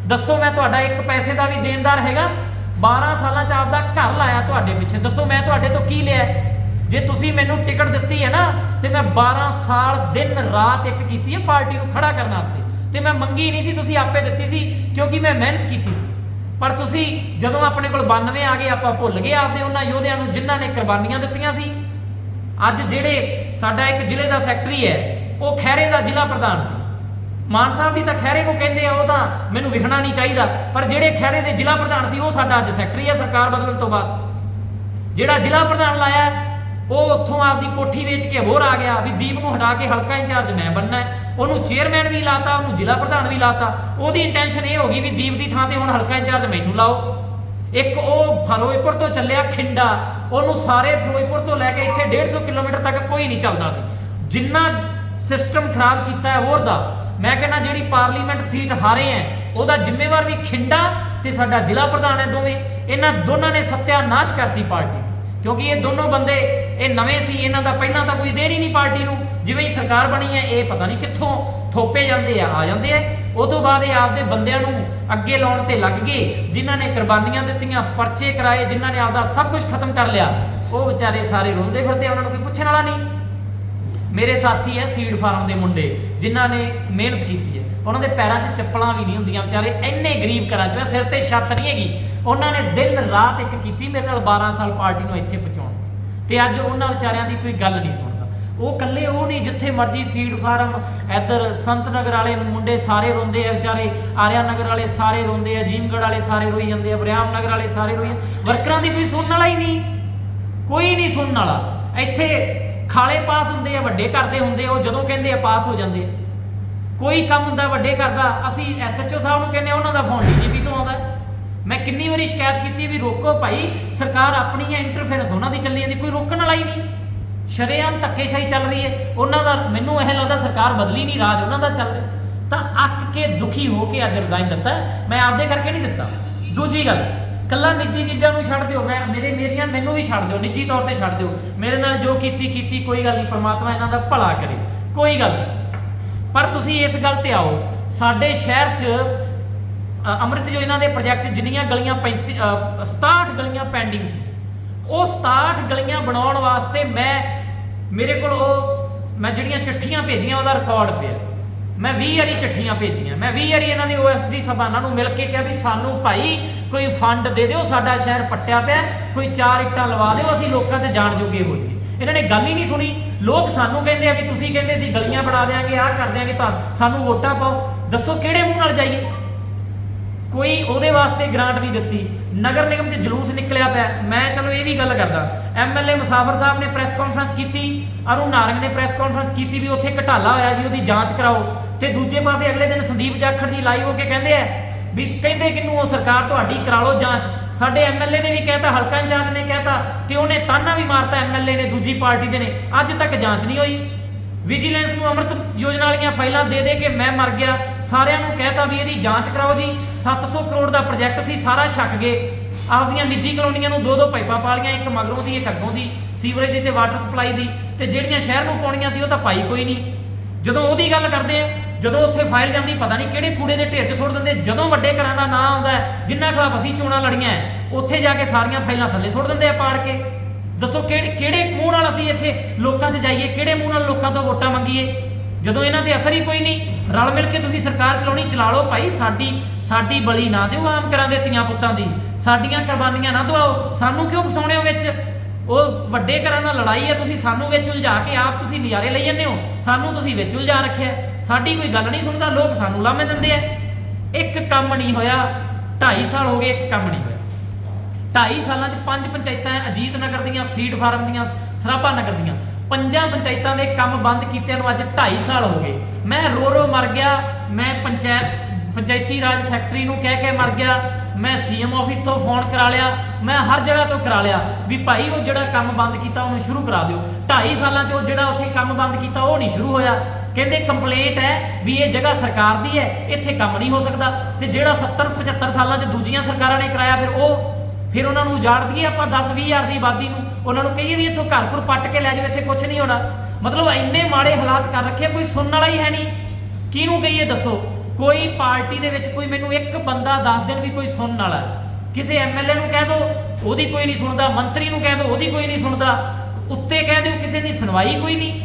ਦੱਸੋ ਮੈਂ ਤੁਹਾਡਾ ਇੱਕ ਪੈਸੇ ਦਾ ਵੀ ਦੇਣਦਾਰ ਹੈਗਾ? 12 ਸਾਲਾਂ ਚ ਆਪਦਾ ਘਰ ਲਾਇਆ ਤੁਹਾਡੇ ਪਿੱਛੇ। ਦੱਸੋ ਮੈਂ ਤੁਹਾਡੇ ਤੋਂ ਕੀ ਲਿਆ ਜੇ ਤੁਸੀਂ ਮੈਨੂੰ ਟਿਕਟ ਦਿੱਤੀ ਹੈ ਨਾ, ਤੇ ਮੈਂ 12 ਸਾਲ ਦਿਨ ਰਾਤ ਇੱਕ ਕੀਤੀ ਹੈ ਪਾਰਟੀ ਨੂੰ ਖੜਾ ਕਰਨ ਵਾਸਤੇ। ਤੇ ਮੈਂ ਮੰਗੀ ਨਹੀਂ ਸੀ, ਤੁਸੀਂ ਆਪੇ ਦਿੱਤੀ ਸੀ, ਕਿਉਂਕਿ ਮੈਂ ਮਿਹਨਤ ਕੀਤੀ ਸੀ। ਪਰ ਤੁਸੀਂ ਜਦੋਂ ਆਪਣੇ ਕੋਲ 92 ਆ ਗਏ, ਆਪਾਂ ਭੁੱਲ ਗਏ ਆਪਦੇ ਉਹਨਾਂ ਯੋਧਿਆਂ ਨੂੰ ਜਿਨ੍ਹਾਂ ਨੇ ਕੁਰਬਾਨੀਆਂ ਦਿੱਤੀਆਂ ਸੀ। ਅੱਜ ਜਿਹੜੇ ਸਾਡਾ ਇੱਕ ਜ਼ਿਲ੍ਹੇ ਦਾ ਸੈਕਟਰੀ ਹੈ, ਉਹ ਖੈਰੇ ਦਾ ਜ਼ਿਲ੍ਹਾ ਪ੍ਰਧਾਨ ਸੀ। ਮਾਨ ਸਾਹਿਬ ਦੀ ਤਾਂ ਖੈਰੇ ਨੂੰ ਕਹਿੰਦੇ ਆ, ਉਹ ਤਾਂ ਮੈਨੂੰ ਵਿਖਣਾ ਨਹੀਂ ਚਾਹੀਦਾ। ਪਰ ਜਿਹੜੇ ਖੈਰੇ ਦੇ ਜ਼ਿਲ੍ਹਾ ਪ੍ਰਧਾਨ ਸੀ, ਉਹ ਸਾਡਾ ਅੱਜ ਸੈਕਟਰੀ ਹੈ ਸਰਕਾਰ ਬਦਲਣ ਤੋਂ ਬਾਅਦ। ਜਿਹੜਾ ਜ਼ਿਲ੍ਹਾ ਪ੍ਰਧਾਨ ਲਾਇਆ, ਉਹ ਉੱਥੋਂ ਆਪਦੀ ਕੋਠੀ ਵੇਚ ਕੇ ਹੋਰ ਆ ਗਿਆ, ਵੀ ਦੀਪ ਨੂੰ ਹਟਾ ਕੇ ਹਲਕਾ ਇੰਚਾਰਜ ਮੈਂ ਬੰਨਣਾ ਉਹਨੂੰ ਚੇਅਰਮੈਨ ਵੀ ਲਾਤਾ, ਉਹਨੂੰ ਜ਼ਿਲ੍ਹਾ ਪ੍ਰਧਾਨ ਵੀ ਲਾਤਾ। ਉਹਦੀ ਇੰਟੈਂਸ਼ਨ ਇਹ ਹੋ ਗਈ ਵੀ ਦੀਪ ਦੀ ਥਾਂ ਤੇ ਹੁਣ ਹਲਕਾ ਇੰਚਾਰਜ ਮੈਨੂੰ ਲਾਓ। ਇੱਕ ਉਹ ਫਿਰੋਜ਼ਪੁਰ ਤੋਂ ਚੱਲਿਆ ਖਿੰਡਾ, ਉਹਨੂੰ ਸਾਰੇ ਫਿਰੋਜ਼ਪੁਰ ਤੋਂ ਲੈ ਕੇ ਇੱਥੇ 150 ਕਿਲੋਮੀਟਰ ਤੱਕ ਕੋਈ ਨਹੀਂ ਚੱਲਦਾ ਸੀ। ਜਿੰਨਾ ਸਿਸਟਮ ਖਰਾਬ ਕੀਤਾ ਹੈ, ਹੋਰ ਦਾ। ਮੈਂ ਕਹਿੰਦਾ ਜਿਹੜੀ ਪਾਰਲੀਮੈਂਟ ਸੀਟ ਹਾਰੇ ਹੈ, ਉਹਦਾ ਜ਼ਿੰਮੇਵਾਰ ਵੀ ਖਿੰਡਾ ਤੇ ਸਾਡਾ ਜ਼ਿਲ੍ਹਾ ਪ੍ਰਧਾਨ ਹੈ ਦੋਵੇਂ। ਇਹਨਾਂ ਦੋਨਾਂ ਨੇ ਸੱਤਿਆਨਾਸ਼ ਕਰਤੀ ਪਾਰਟੀ। ਕਿਉਂਕਿ ਇਹ ਦੋਨੋਂ ਬੰਦੇ, ਇਹ ਨਵੇਂ ਸੀ, ਇਹਨਾਂ ਦਾ ਪਹਿਲਾਂ ਤਾਂ ਕੋਈ ਦੇਣ ਹੀ ਨਹੀਂ ਪਾਰਟੀ ਨੂੰ। ਜਿਵੇਂ ਹੀ ਸਰਕਾਰ ਬਣੀ ਹੈ, ਇਹ ਪਤਾ ਨਹੀਂ ਕਿੱਥੋਂ ਥੋਪੇ ਜਾਂਦੇ ਆ ਆ ਜਾਂਦੇ ਆ। ਉਹ ਤੋਂ ਬਾਅਦ ਇਹ ਆਪਦੇ ਬੰਦਿਆਂ ਨੂੰ ਅੱਗੇ ਲਾਉਣ ਤੇ ਲੱਗ ਗਏ ਜਿਨ੍ਹਾਂ ਨੇ ਕੁਰਬਾਨੀਆਂ ਦਿੱਤੀਆਂ ਪਰਚੇ ਕਰਾਏ ਜਿਨ੍ਹਾਂ ਨੇ ਆਪਦਾ ਸਭ ਕੁਝ ਖਤਮ ਕਰ ਲਿਆ। ਉਹ ਵਿਚਾਰੇ ਸਾਰੇ ਰੋਂਦੇ ਫਿਰਦੇ ਉਹਨਾਂ ਨੂੰ ਕੋਈ ਪੁੱਛਣ ਵਾਲਾ ਨਹੀਂ। ਮੇਰੇ ਸਾਥੀ ਹੈ ਸੀਡ ਫਾਰਮ ਦੇ ਮੁੰਡੇ ਜਿਨ੍ਹਾਂ ਨੇ ਮਿਹਨਤ ਕੀਤੀ ਹੈ। ਉਹਨਾਂ ਦੇ ਪੈਰਾਂ 'ਚ ਚੱਪਲਾਂ ਵੀ ਨਹੀਂ ਹੁੰਦੀਆਂ ਵਿਚਾਰੇ ਇੰਨੇ ਗਰੀਬ ਘਰਾਂ 'ਚ ਆ, ਸਿਰ ਤੇ ਛੱਤ ਨਹੀਂ ਹੈਗੀ। ਉਹਨਾਂ ਨੇ ਦਿਨ ਰਾਤ ਇੱਕ ਕੀਤੀ ਮੇਰੇ ਨਾਲ 12 ਸਾਲ ਪਾਰਟੀ ਨੂੰ ਇੱਥੇ ਪਹੁੰਚਾਉਣ। ਦੀ। ਤੇ ਅੱਜ ਉਹਨਾਂ ਵਿਚਾਰਿਆਂ ਦੀ ਕੋਈ ਗੱਲ ਨਹੀਂ ਸੁਣ ਉਹ ਇਕੱਲੇ ਉਹ ਨਹੀਂ ਜਿੱਥੇ ਮਰਜ਼ੀ ਸੀਡ ਫਾਰਮ ਇੱਧਰ ਸੰਤ ਨਗਰ ਵਾਲੇ ਮੁੰਡੇ ਸਾਰੇ ਰੋਂਦੇ ਆ ਵਿਚਾਰੇ, ਆਰਿਆ ਨਗਰ ਵਾਲੇ ਸਾਰੇ ਰੋਂਦੇ ਆ ਜੀਮਗੜ ਵਾਲੇ ਸਾਰੇ ਰੋਈ ਜਾਂਦੇ ਆ ਬਰਿਆਮ ਨਗਰ ਵਾਲੇ ਸਾਰੇ ਰੋਈ ਜਾਂਦੇ ਵਰਕਰਾਂ ਦੀ ਕੋਈ ਸੁਣਨ ਵਾਲਾ ਹੀ ਨਹੀਂ। ਕੋਈ ਨਹੀਂ ਸੁਣਨ ਵਾਲਾ। ਇੱਥੇ ਖਾਲੇ ਪਾਸ ਹੁੰਦੇ ਆ, ਵੱਡੇ ਕਰਦੇ ਹੁੰਦੇ ਆ, ਉਹ ਜਦੋਂ ਕਹਿੰਦੇ ਆ ਪਾਸ ਹੋ ਜਾਂਦੇ ਆ। ਕੋਈ ਕੰਮ ਹੁੰਦਾ, ਵੱਡੇ ਕਰਦਾ ਅਸੀਂ ਐਸਐਚਓ ਸਾਹਿਬ ਨੂੰ ਕਹਿੰਦੇ ਉਹਨਾਂ ਦਾ ਫੋਨ ਡੀਜੀਪੀ ਤੋਂ ਆਉਂਦਾ। ਮੈਂ ਕਿੰਨੀ ਵਾਰੀ ਸ਼ਿਕਾਇਤ ਕੀਤੀ ਵੀ ਰੋਕੋ ਭਾਈ, ਸਰਕਾਰ ਆਪਣੀ ਹੈ ਇੰਟਰਫੇਰੈਂਸ ਉਹਨਾਂ ਦੀ ਚੱਲੀ ਜਾਂਦੀ ਕੋਈ ਰੋਕਣ ਵਾਲਾ ਹੀ ਨਹੀਂ। ਸ਼ਰੇਆਮ ਧੱਕੇਸ਼ਾਹੀ ਚੱਲ ਰਹੀ ਹੈ। ਉਹਨਾਂ ਦਾ ਮੈਨੂੰ ਇਹ ਲੱਗਦਾ ਸਰਕਾਰ ਬਦਲੀ ਨਹੀਂ ਰਾਜ ਉਹਨਾਂ ਦਾ ਚੱਲ ਰਿਹਾ। ਤਾਂ ਅੱਕ ਕੇ ਦੁਖੀ ਹੋ ਕੇ ਅੱਜ ਰਿਜ਼ਾਈਨ ਦਿੱਤਾ ਮੈਂ ਆਪਦੇ ਕਰਕੇ ਨਹੀਂ ਦਿੱਤਾ। ਦੂਜੀ ਗੱਲ ਕੱਲਾ ਨਿੱਜੀ ਚੀਜ਼ਾਂ ਨੂੰ ਛੱਡ ਦਿਓ। ਮੈਂ ਮੇਰੇ ਮੇਰੀਆਂ ਮੈਨੂੰ ਵੀ ਛੱਡ ਦਿਓ। ਨਿੱਜੀ ਤੌਰ ਤੇ ਛੱਡ ਦਿਓ। ਮੇਰੇ ਨਾਲ ਜੋ ਕੀਤੀ ਕੀਤੀ ਕੋਈ ਗੱਲ ਨਹੀਂ। ਪਰਮਾਤਮਾ ਇਹਨਾਂ ਦਾ ਭਲਾ ਕਰੇ। ਕੋਈ ਗੱਲ ਨਹੀਂ। ਪਰ ਤੁਸੀਂ ਇਸ ਗੱਲ ਤੇ ਆਓ। ਸਾਡੇ ਸ਼ਹਿਰ 'ਚ ਅ, ਅੰਮ੍ਰਿਤ ਯੋਜਨਾ ਦੇ ਪ੍ਰੋਜੈਕਟ 'ਚ ਜਿੰਨੀਆਂ ਗਲੀਆਂ 35 ਅ, 67 ਗਲੀਆਂ ਪੈਂਡਿੰਗ ਸੀ। ਉਹ 67 ਗਲੀਆਂ ਬਣਾਉਣ ਵਾਸਤੇ ਮੈਂ ਮੇਰੇ ਕੋਲ ਉਹ, ਮੈਂ ਜਿਹੜੀਆਂ ਚਿੱਠੀਆਂ ਭੇਜੀਆਂ ਉਹਦਾ ਰਿਕਾਰਡ ਪਿਆ। ਮੈਂ 20 ਵਾਰੀ ਚਿੱਠੀਆਂ ਭੇਜੀਆਂ। ਮੈਂ 20 ਵਾਰੀ ਇਹਨਾਂ ਦੇ ਓਐਸਡੀ ਸਭਾਨਾਂ ਨੂੰ ਮਿਲ ਕੇ ਕਿਹਾ ਵੀ ਸਾਨੂੰ ਭਾਈ ਕੋਈ ਫੰਡ ਦੇ ਦਿਓ, ਸਾਡਾ ਸ਼ਹਿਰ ਪੱਟਿਆ ਪਿਆ, ਕੋਈ ਚਾਰ ਇੱਟਾਂ ਲਵਾ ਦਿਓ, ਅਸੀਂ ਲੋਕਾਂ ਤੇ ਜਾਣ ਜੋਗੇ ਹੋ ਜਾਈਏ। ਇਹਨਾਂ ਨੇ ਗੱਲ ਹੀ ਨਹੀਂ ਸੁਣੀ। ਲੋਕ ਸਾਨੂੰ ਕਹਿੰਦੇ ਆ ਵੀ ਤੁਸੀਂ ਕਹਿੰਦੇ ਸੀ ਗਲੀਆਂ ਬਣਾ ਦਿਆਂਗੇ, ਆਹ ਕਰ ਦਿਆਂਗੇ, ਤਾਂ ਸਾਨੂੰ ਵੋਟਾਂ ਪਾਓ। ਦੱਸੋ ਕਿਹੜੇ ਮੂੰਹ ਨਾਲ ਜਾਈਏ? ਕੋਈ ਉਹਦੇ ਵਾਸਤੇ ਗ੍ਰਾਂਟ ਨਹੀਂ ਦਿੱਤੀ। ਨਗਰ ਨਿਗਮ 'ਚ ਜਲੂਸ ਨਿਕਲਿਆ ਪਿਆ। ਮੈਂ ਚਲੋ ਇਹ ਵੀ ਗੱਲ ਕਰਦਾ। ਐਮਐਲਏ ਮੁਸਾਫਰ ਸਾਹਿਬ ਨੇ ਪ੍ਰੈਸ ਕਾਨਫਰੰਸ ਕੀਤੀ। ਅਰੁਣ ਨਾਰੰਗ ਨੇ ਪ੍ਰੈਸ ਕਾਨਫਰੰਸ ਕੀਤੀ ਵੀ ਉੱਥੇ ਘਟਾਲਾ ਹੋਇਆ ਜੀ, ਉਹਦੀ ਜਾਂਚ ਕਰਾਓ। ਤੇ ਦੂਜੇ ਪਾਸੇ ਅਗਲੇ ਦਿਨ ਸੰਦੀਪ ਜਾਖੜ ਜੀ ਲਾਈਵ ਹੋ ਕੇ ਕਹਿੰਦੇ ਆ ਵੀ ਕਹਿੰਦੇ ਕਿਨੂੰ ਉਹ ਸਰਕਾਰ ਤੁਹਾਡੀ ਕਰਾ ਲਓ ਜਾਂਚ। ਸਾਡੇ ਐਮਐਲਏ ਨੇ ਵੀ ਕਹਿਤਾ, ਹਲਕਾ ਇੰਚਾਰਜ ਨੇ ਕਹਿਤਾ ਤੇ ਉਹਨੇ ਤਾਨਾ ਵੀ ਮਾਰਤਾ ਐਮਐਲਏ ਨੇ, ਦੂਜੀ ਪਾਰਟੀ ਦੇ ਨੇ। ਅੱਜ ਤੱਕ ਜਾਂਚ ਨਹੀਂ ਹੋਈ। ਵਿਜੀਲੈਂਸ ਨੂੰ ਅੰਮ੍ਰਿਤ ਯੋਜਨਾ ਵਾਲੀਆਂ ਫਾਈਲਾਂ ਦੇ ਦੇ ਕੇ ਮੈਂ ਮਰ ਗਿਆ। ਸਾਰਿਆਂ ਨੂੰ ਕਹਿਤਾ ਵੀ ਇਹਦੀ ਜਾਂਚ ਕਰਾਓ ਜੀ। 700 ਕਰੋੜ ਦਾ ਪ੍ਰੋਜੈਕਟ ਸੀ ਸਾਰਾ ਛੱਕ ਗਏ। ਆਪਦੀਆਂ ਨਿੱਜੀ ਕਲੋਨੀਆਂ ਨੂੰ ਦੋ ਦੋ ਪਾਈਪਾਂ ਪਾ ਲਈਆਂ ਇੱਕ ਮਗਰੋਂ ਦੀ ਇੱਕ ਅੱਗੋਂ ਦੀ ਸੀਵਰੇਜ ਦੀ ਤੇ ਵਾਟਰ ਸਪਲਾਈ ਦੀ। ਤੇ ਜਿਹੜੀਆਂ ਸ਼ਹਿਰ ਨੂੰ ਪਾਉਣੀਆਂ ਸੀ ਉਹ ਤਾਂ ਪਾਈ ਕੋਈ ਨਹੀਂ। ਜਦੋਂ ਉਹਦੀ ਗੱਲ ਕਰਦੇ ਆ ਜਦੋਂ ਉੱਥੇ ਫਾਈਲ ਜਾਂਦੀ ਪਤਾ ਨਹੀਂ ਕਿਹੜੇ ਕੂੜੇ ਦੇ ਢੇਰ 'ਚ ਸੁੱਟ ਦਿੰਦੇ। ਜਦੋਂ ਵੱਡੇ ਘਰਾਂ ਦਾ ਨਾਂ ਆਉਂਦਾ ਹੈ, ਜਿਨ੍ਹਾਂ ਖਿਲਾਫ ਅਸੀਂ ਚੋਣਾਂ ਲੜੀਆਂ ਉੱਥੇ ਜਾ ਕੇ ਸਾਰੀਆਂ ਫਾਈਲਾਂ ਥੱਲੇ ਸੁੱਟ ਦਿੰਦੇ ਆ ਪਾੜ ਕੇ। ਦੱਸੋ ਕਿਹੜੇ ਕਿਹੜੇ ਮੂੰਹ ਨਾਲ ਅਸੀਂ ਇੱਥੇ ਲੋਕਾਂ 'ਚ ਜਾਈਏ? ਕਿਹੜੇ ਮੂੰਹ ਨਾਲ ਲੋਕਾਂ ਤੋਂ ਵੋਟਾਂ ਮੰਗੀਏ? ਜਦੋਂ ਇਹਨਾਂ ਤੇ ਅਸਰ ਹੀ ਕੋਈ ਨਹੀਂ, ਰਲ ਮਿਲ ਕੇ ਤੁਸੀਂ ਸਰਕਾਰ ਚਲਾਉਣੀ, ਚਲਾ ਲਓ ਭਾਈ। ਸਾਡੀ ਸਾਡੀ ਬਲੀ ਨਾ ਦਿਓ ਆਮ ਕਰਾਂ ਦੇ ਧੀਆਂ ਪੁੱਤਾਂ ਦੀ। ਸਾਡੀਆਂ ਕੁਰਬਾਨੀਆਂ ਨਾ ਦਵਾਓ। ਸਾਨੂੰ ਕਿਉਂ ਫਸਾਉਣੇ ਹੋ ਵਿੱਚ? ਉਹ ਵੱਡੇ ਘਰਾਂ ਨਾਲ ਲੜਾਈ ਹੈ, ਤੁਸੀਂ ਸਾਨੂੰ ਵਿੱਚ ਉਲਝਾ ਕੇ ਆਪ ਤੁਸੀਂ ਨਜ਼ਾਰੇ ਲਈ ਜਾਂਦੇ ਹੋ। ਸਾਨੂੰ ਤੁਸੀਂ ਵਿੱਚ ਉਲਝਾ ਰੱਖਿਆ ਸਾਡੀ ਕੋਈ ਗੱਲ ਨਹੀਂ ਸੁਣਦਾ, ਲੋਕ ਸਾਨੂੰ ਲਾਮੇ ਦਿੰਦੇ ਆ ਇੱਕ ਕੰਮ ਨਹੀਂ ਹੋਇਆ 2.5 ਸਾਲ ਹੋ ਗਏ, ਇੱਕ ਕੰਮ ਨਹੀਂ ਹੋਇਆ। 2.5 ਸਾਲਾਂ 'ਚ ਪੰਜ ਪੰਚਾਇਤਾਂ ਅਜੀਤ ਨਗਰ ਦੀਆਂ, ਸੀਡ ਫਾਰਮ ਦੀਆਂ, ਸਰਾਭਾ ਨਗਰ ਦੀਆਂ। ਪੰਜਾਂ ਪੰਚਾਇਤਾਂ ਦੇ ਕੰਮ ਬੰਦ ਕੀਤਿਆਂ ਨੂੰ ਅੱਜ 2.5 ਸਾਲ ਹੋ ਗਏ। ਮੈਂ ਰੋ ਰੋ ਮਰ ਗਿਆ, ਮੈਂ ਪੰਚਾਇਤ, ਪੰਚਾਇਤੀ ਰਾਜ ਸੈਕਟਰੀ ਨੂੰ ਕਹਿ ਕੇ ਮਰ ਗਿਆ, ਮੈਂ ਸੀਐਮ ਆਫਿਸ ਤੋਂ ਫੋਨ ਕਰਾ ਲਿਆ, ਮੈਂ ਹਰ ਜਗ੍ਹਾ ਤੋਂ ਕਰਾ ਲਿਆ ਵੀ ਭਾਈ ਉਹ ਜਿਹੜਾ ਕੰਮ ਬੰਦ ਕੀਤਾ ਉਹਨੂੰ ਸ਼ੁਰੂ ਕਰਾ ਦਿਓ। 2.5 ਸਾਲਾਂ 'ਚ ਉਹ ਜਿਹੜਾ ਉੱਥੇ ਕੰਮ ਬੰਦ ਕੀਤਾ ਉਹ ਨਹੀਂ ਸ਼ੁਰੂ ਹੋਇਆ। ਕਹਿੰਦੇ ਕੰਪਲੇਂਟ ਹੈ ਵੀ ਇਹ ਜਗ੍ਹਾ ਸਰਕਾਰ ਦੀ ਹੈ, ਇੱਥੇ ਕੰਮ ਨਹੀਂ ਹੋ ਸਕਦਾ। ਤੇ ਜਿਹੜਾ 70 75 ਸਾਲਾਂ 'ਚ ਦੂਜੀਆਂ ਸਰਕਾਰਾਂ ਨੇ ਕਰਾਇਆ, ਫਿਰ ਉਹ ਫਿਰ ਉਹਨਾਂ ਨੂੰ ਉਜਾੜ ਦਈਏ ਆਪਾਂ 10 20 ਹਜ਼ਾਰ ਦੀ ਆਬਾਦੀ ਨੂੰ। ਉਹਨਾਂ ਨੂੰ ਕਹੀਏ ਵੀ ਇੱਥੋਂ ਘਰ ਘਰ ਪੱਟ ਕੇ ਲੈ ਜਾਓ, ਇੱਥੇ ਕੁਝ ਨਹੀਂ ਹੋਣਾ। ਮਤਲਬ ਇੰਨੇ ਮਾੜੇ ਹਾਲਾਤ ਕਰ ਰੱਖੇ ਕੋਈ ਸੁਣਨ ਵਾਲਾ ਹੀ ਹੈ ਨਹੀਂ। ਕਿਹਨੂੰ ਕਹੀਏ ਦੱਸੋ? ਕੋਈ ਪਾਰਟੀ ਦੇ ਵਿੱਚ ਕੋਈ ਮੈਨੂੰ ਇੱਕ ਬੰਦਾ ਦੱਸ ਦੇਣ ਵੀ ਕੋਈ ਸੁਣਨ ਵਾਲਾ ਹੈ। ਕਿਸੇ ਐਮਐਲਏ ਨੂੰ ਕਹਿ ਦਿਓ ਉਹਦੀ ਕੋਈ ਨਹੀਂ ਸੁਣਦਾ। ਮੰਤਰੀ ਨੂੰ ਕਹਿ ਦਿਓ ਉਹਦੀ ਕੋਈ ਨਹੀਂ ਸੁਣਦਾ। ਉੱਤੇ ਕਹਿ ਦਿਓ ਕਿਸੇ ਦੀ ਸੁਣਵਾਈ ਕੋਈ ਨਹੀਂ।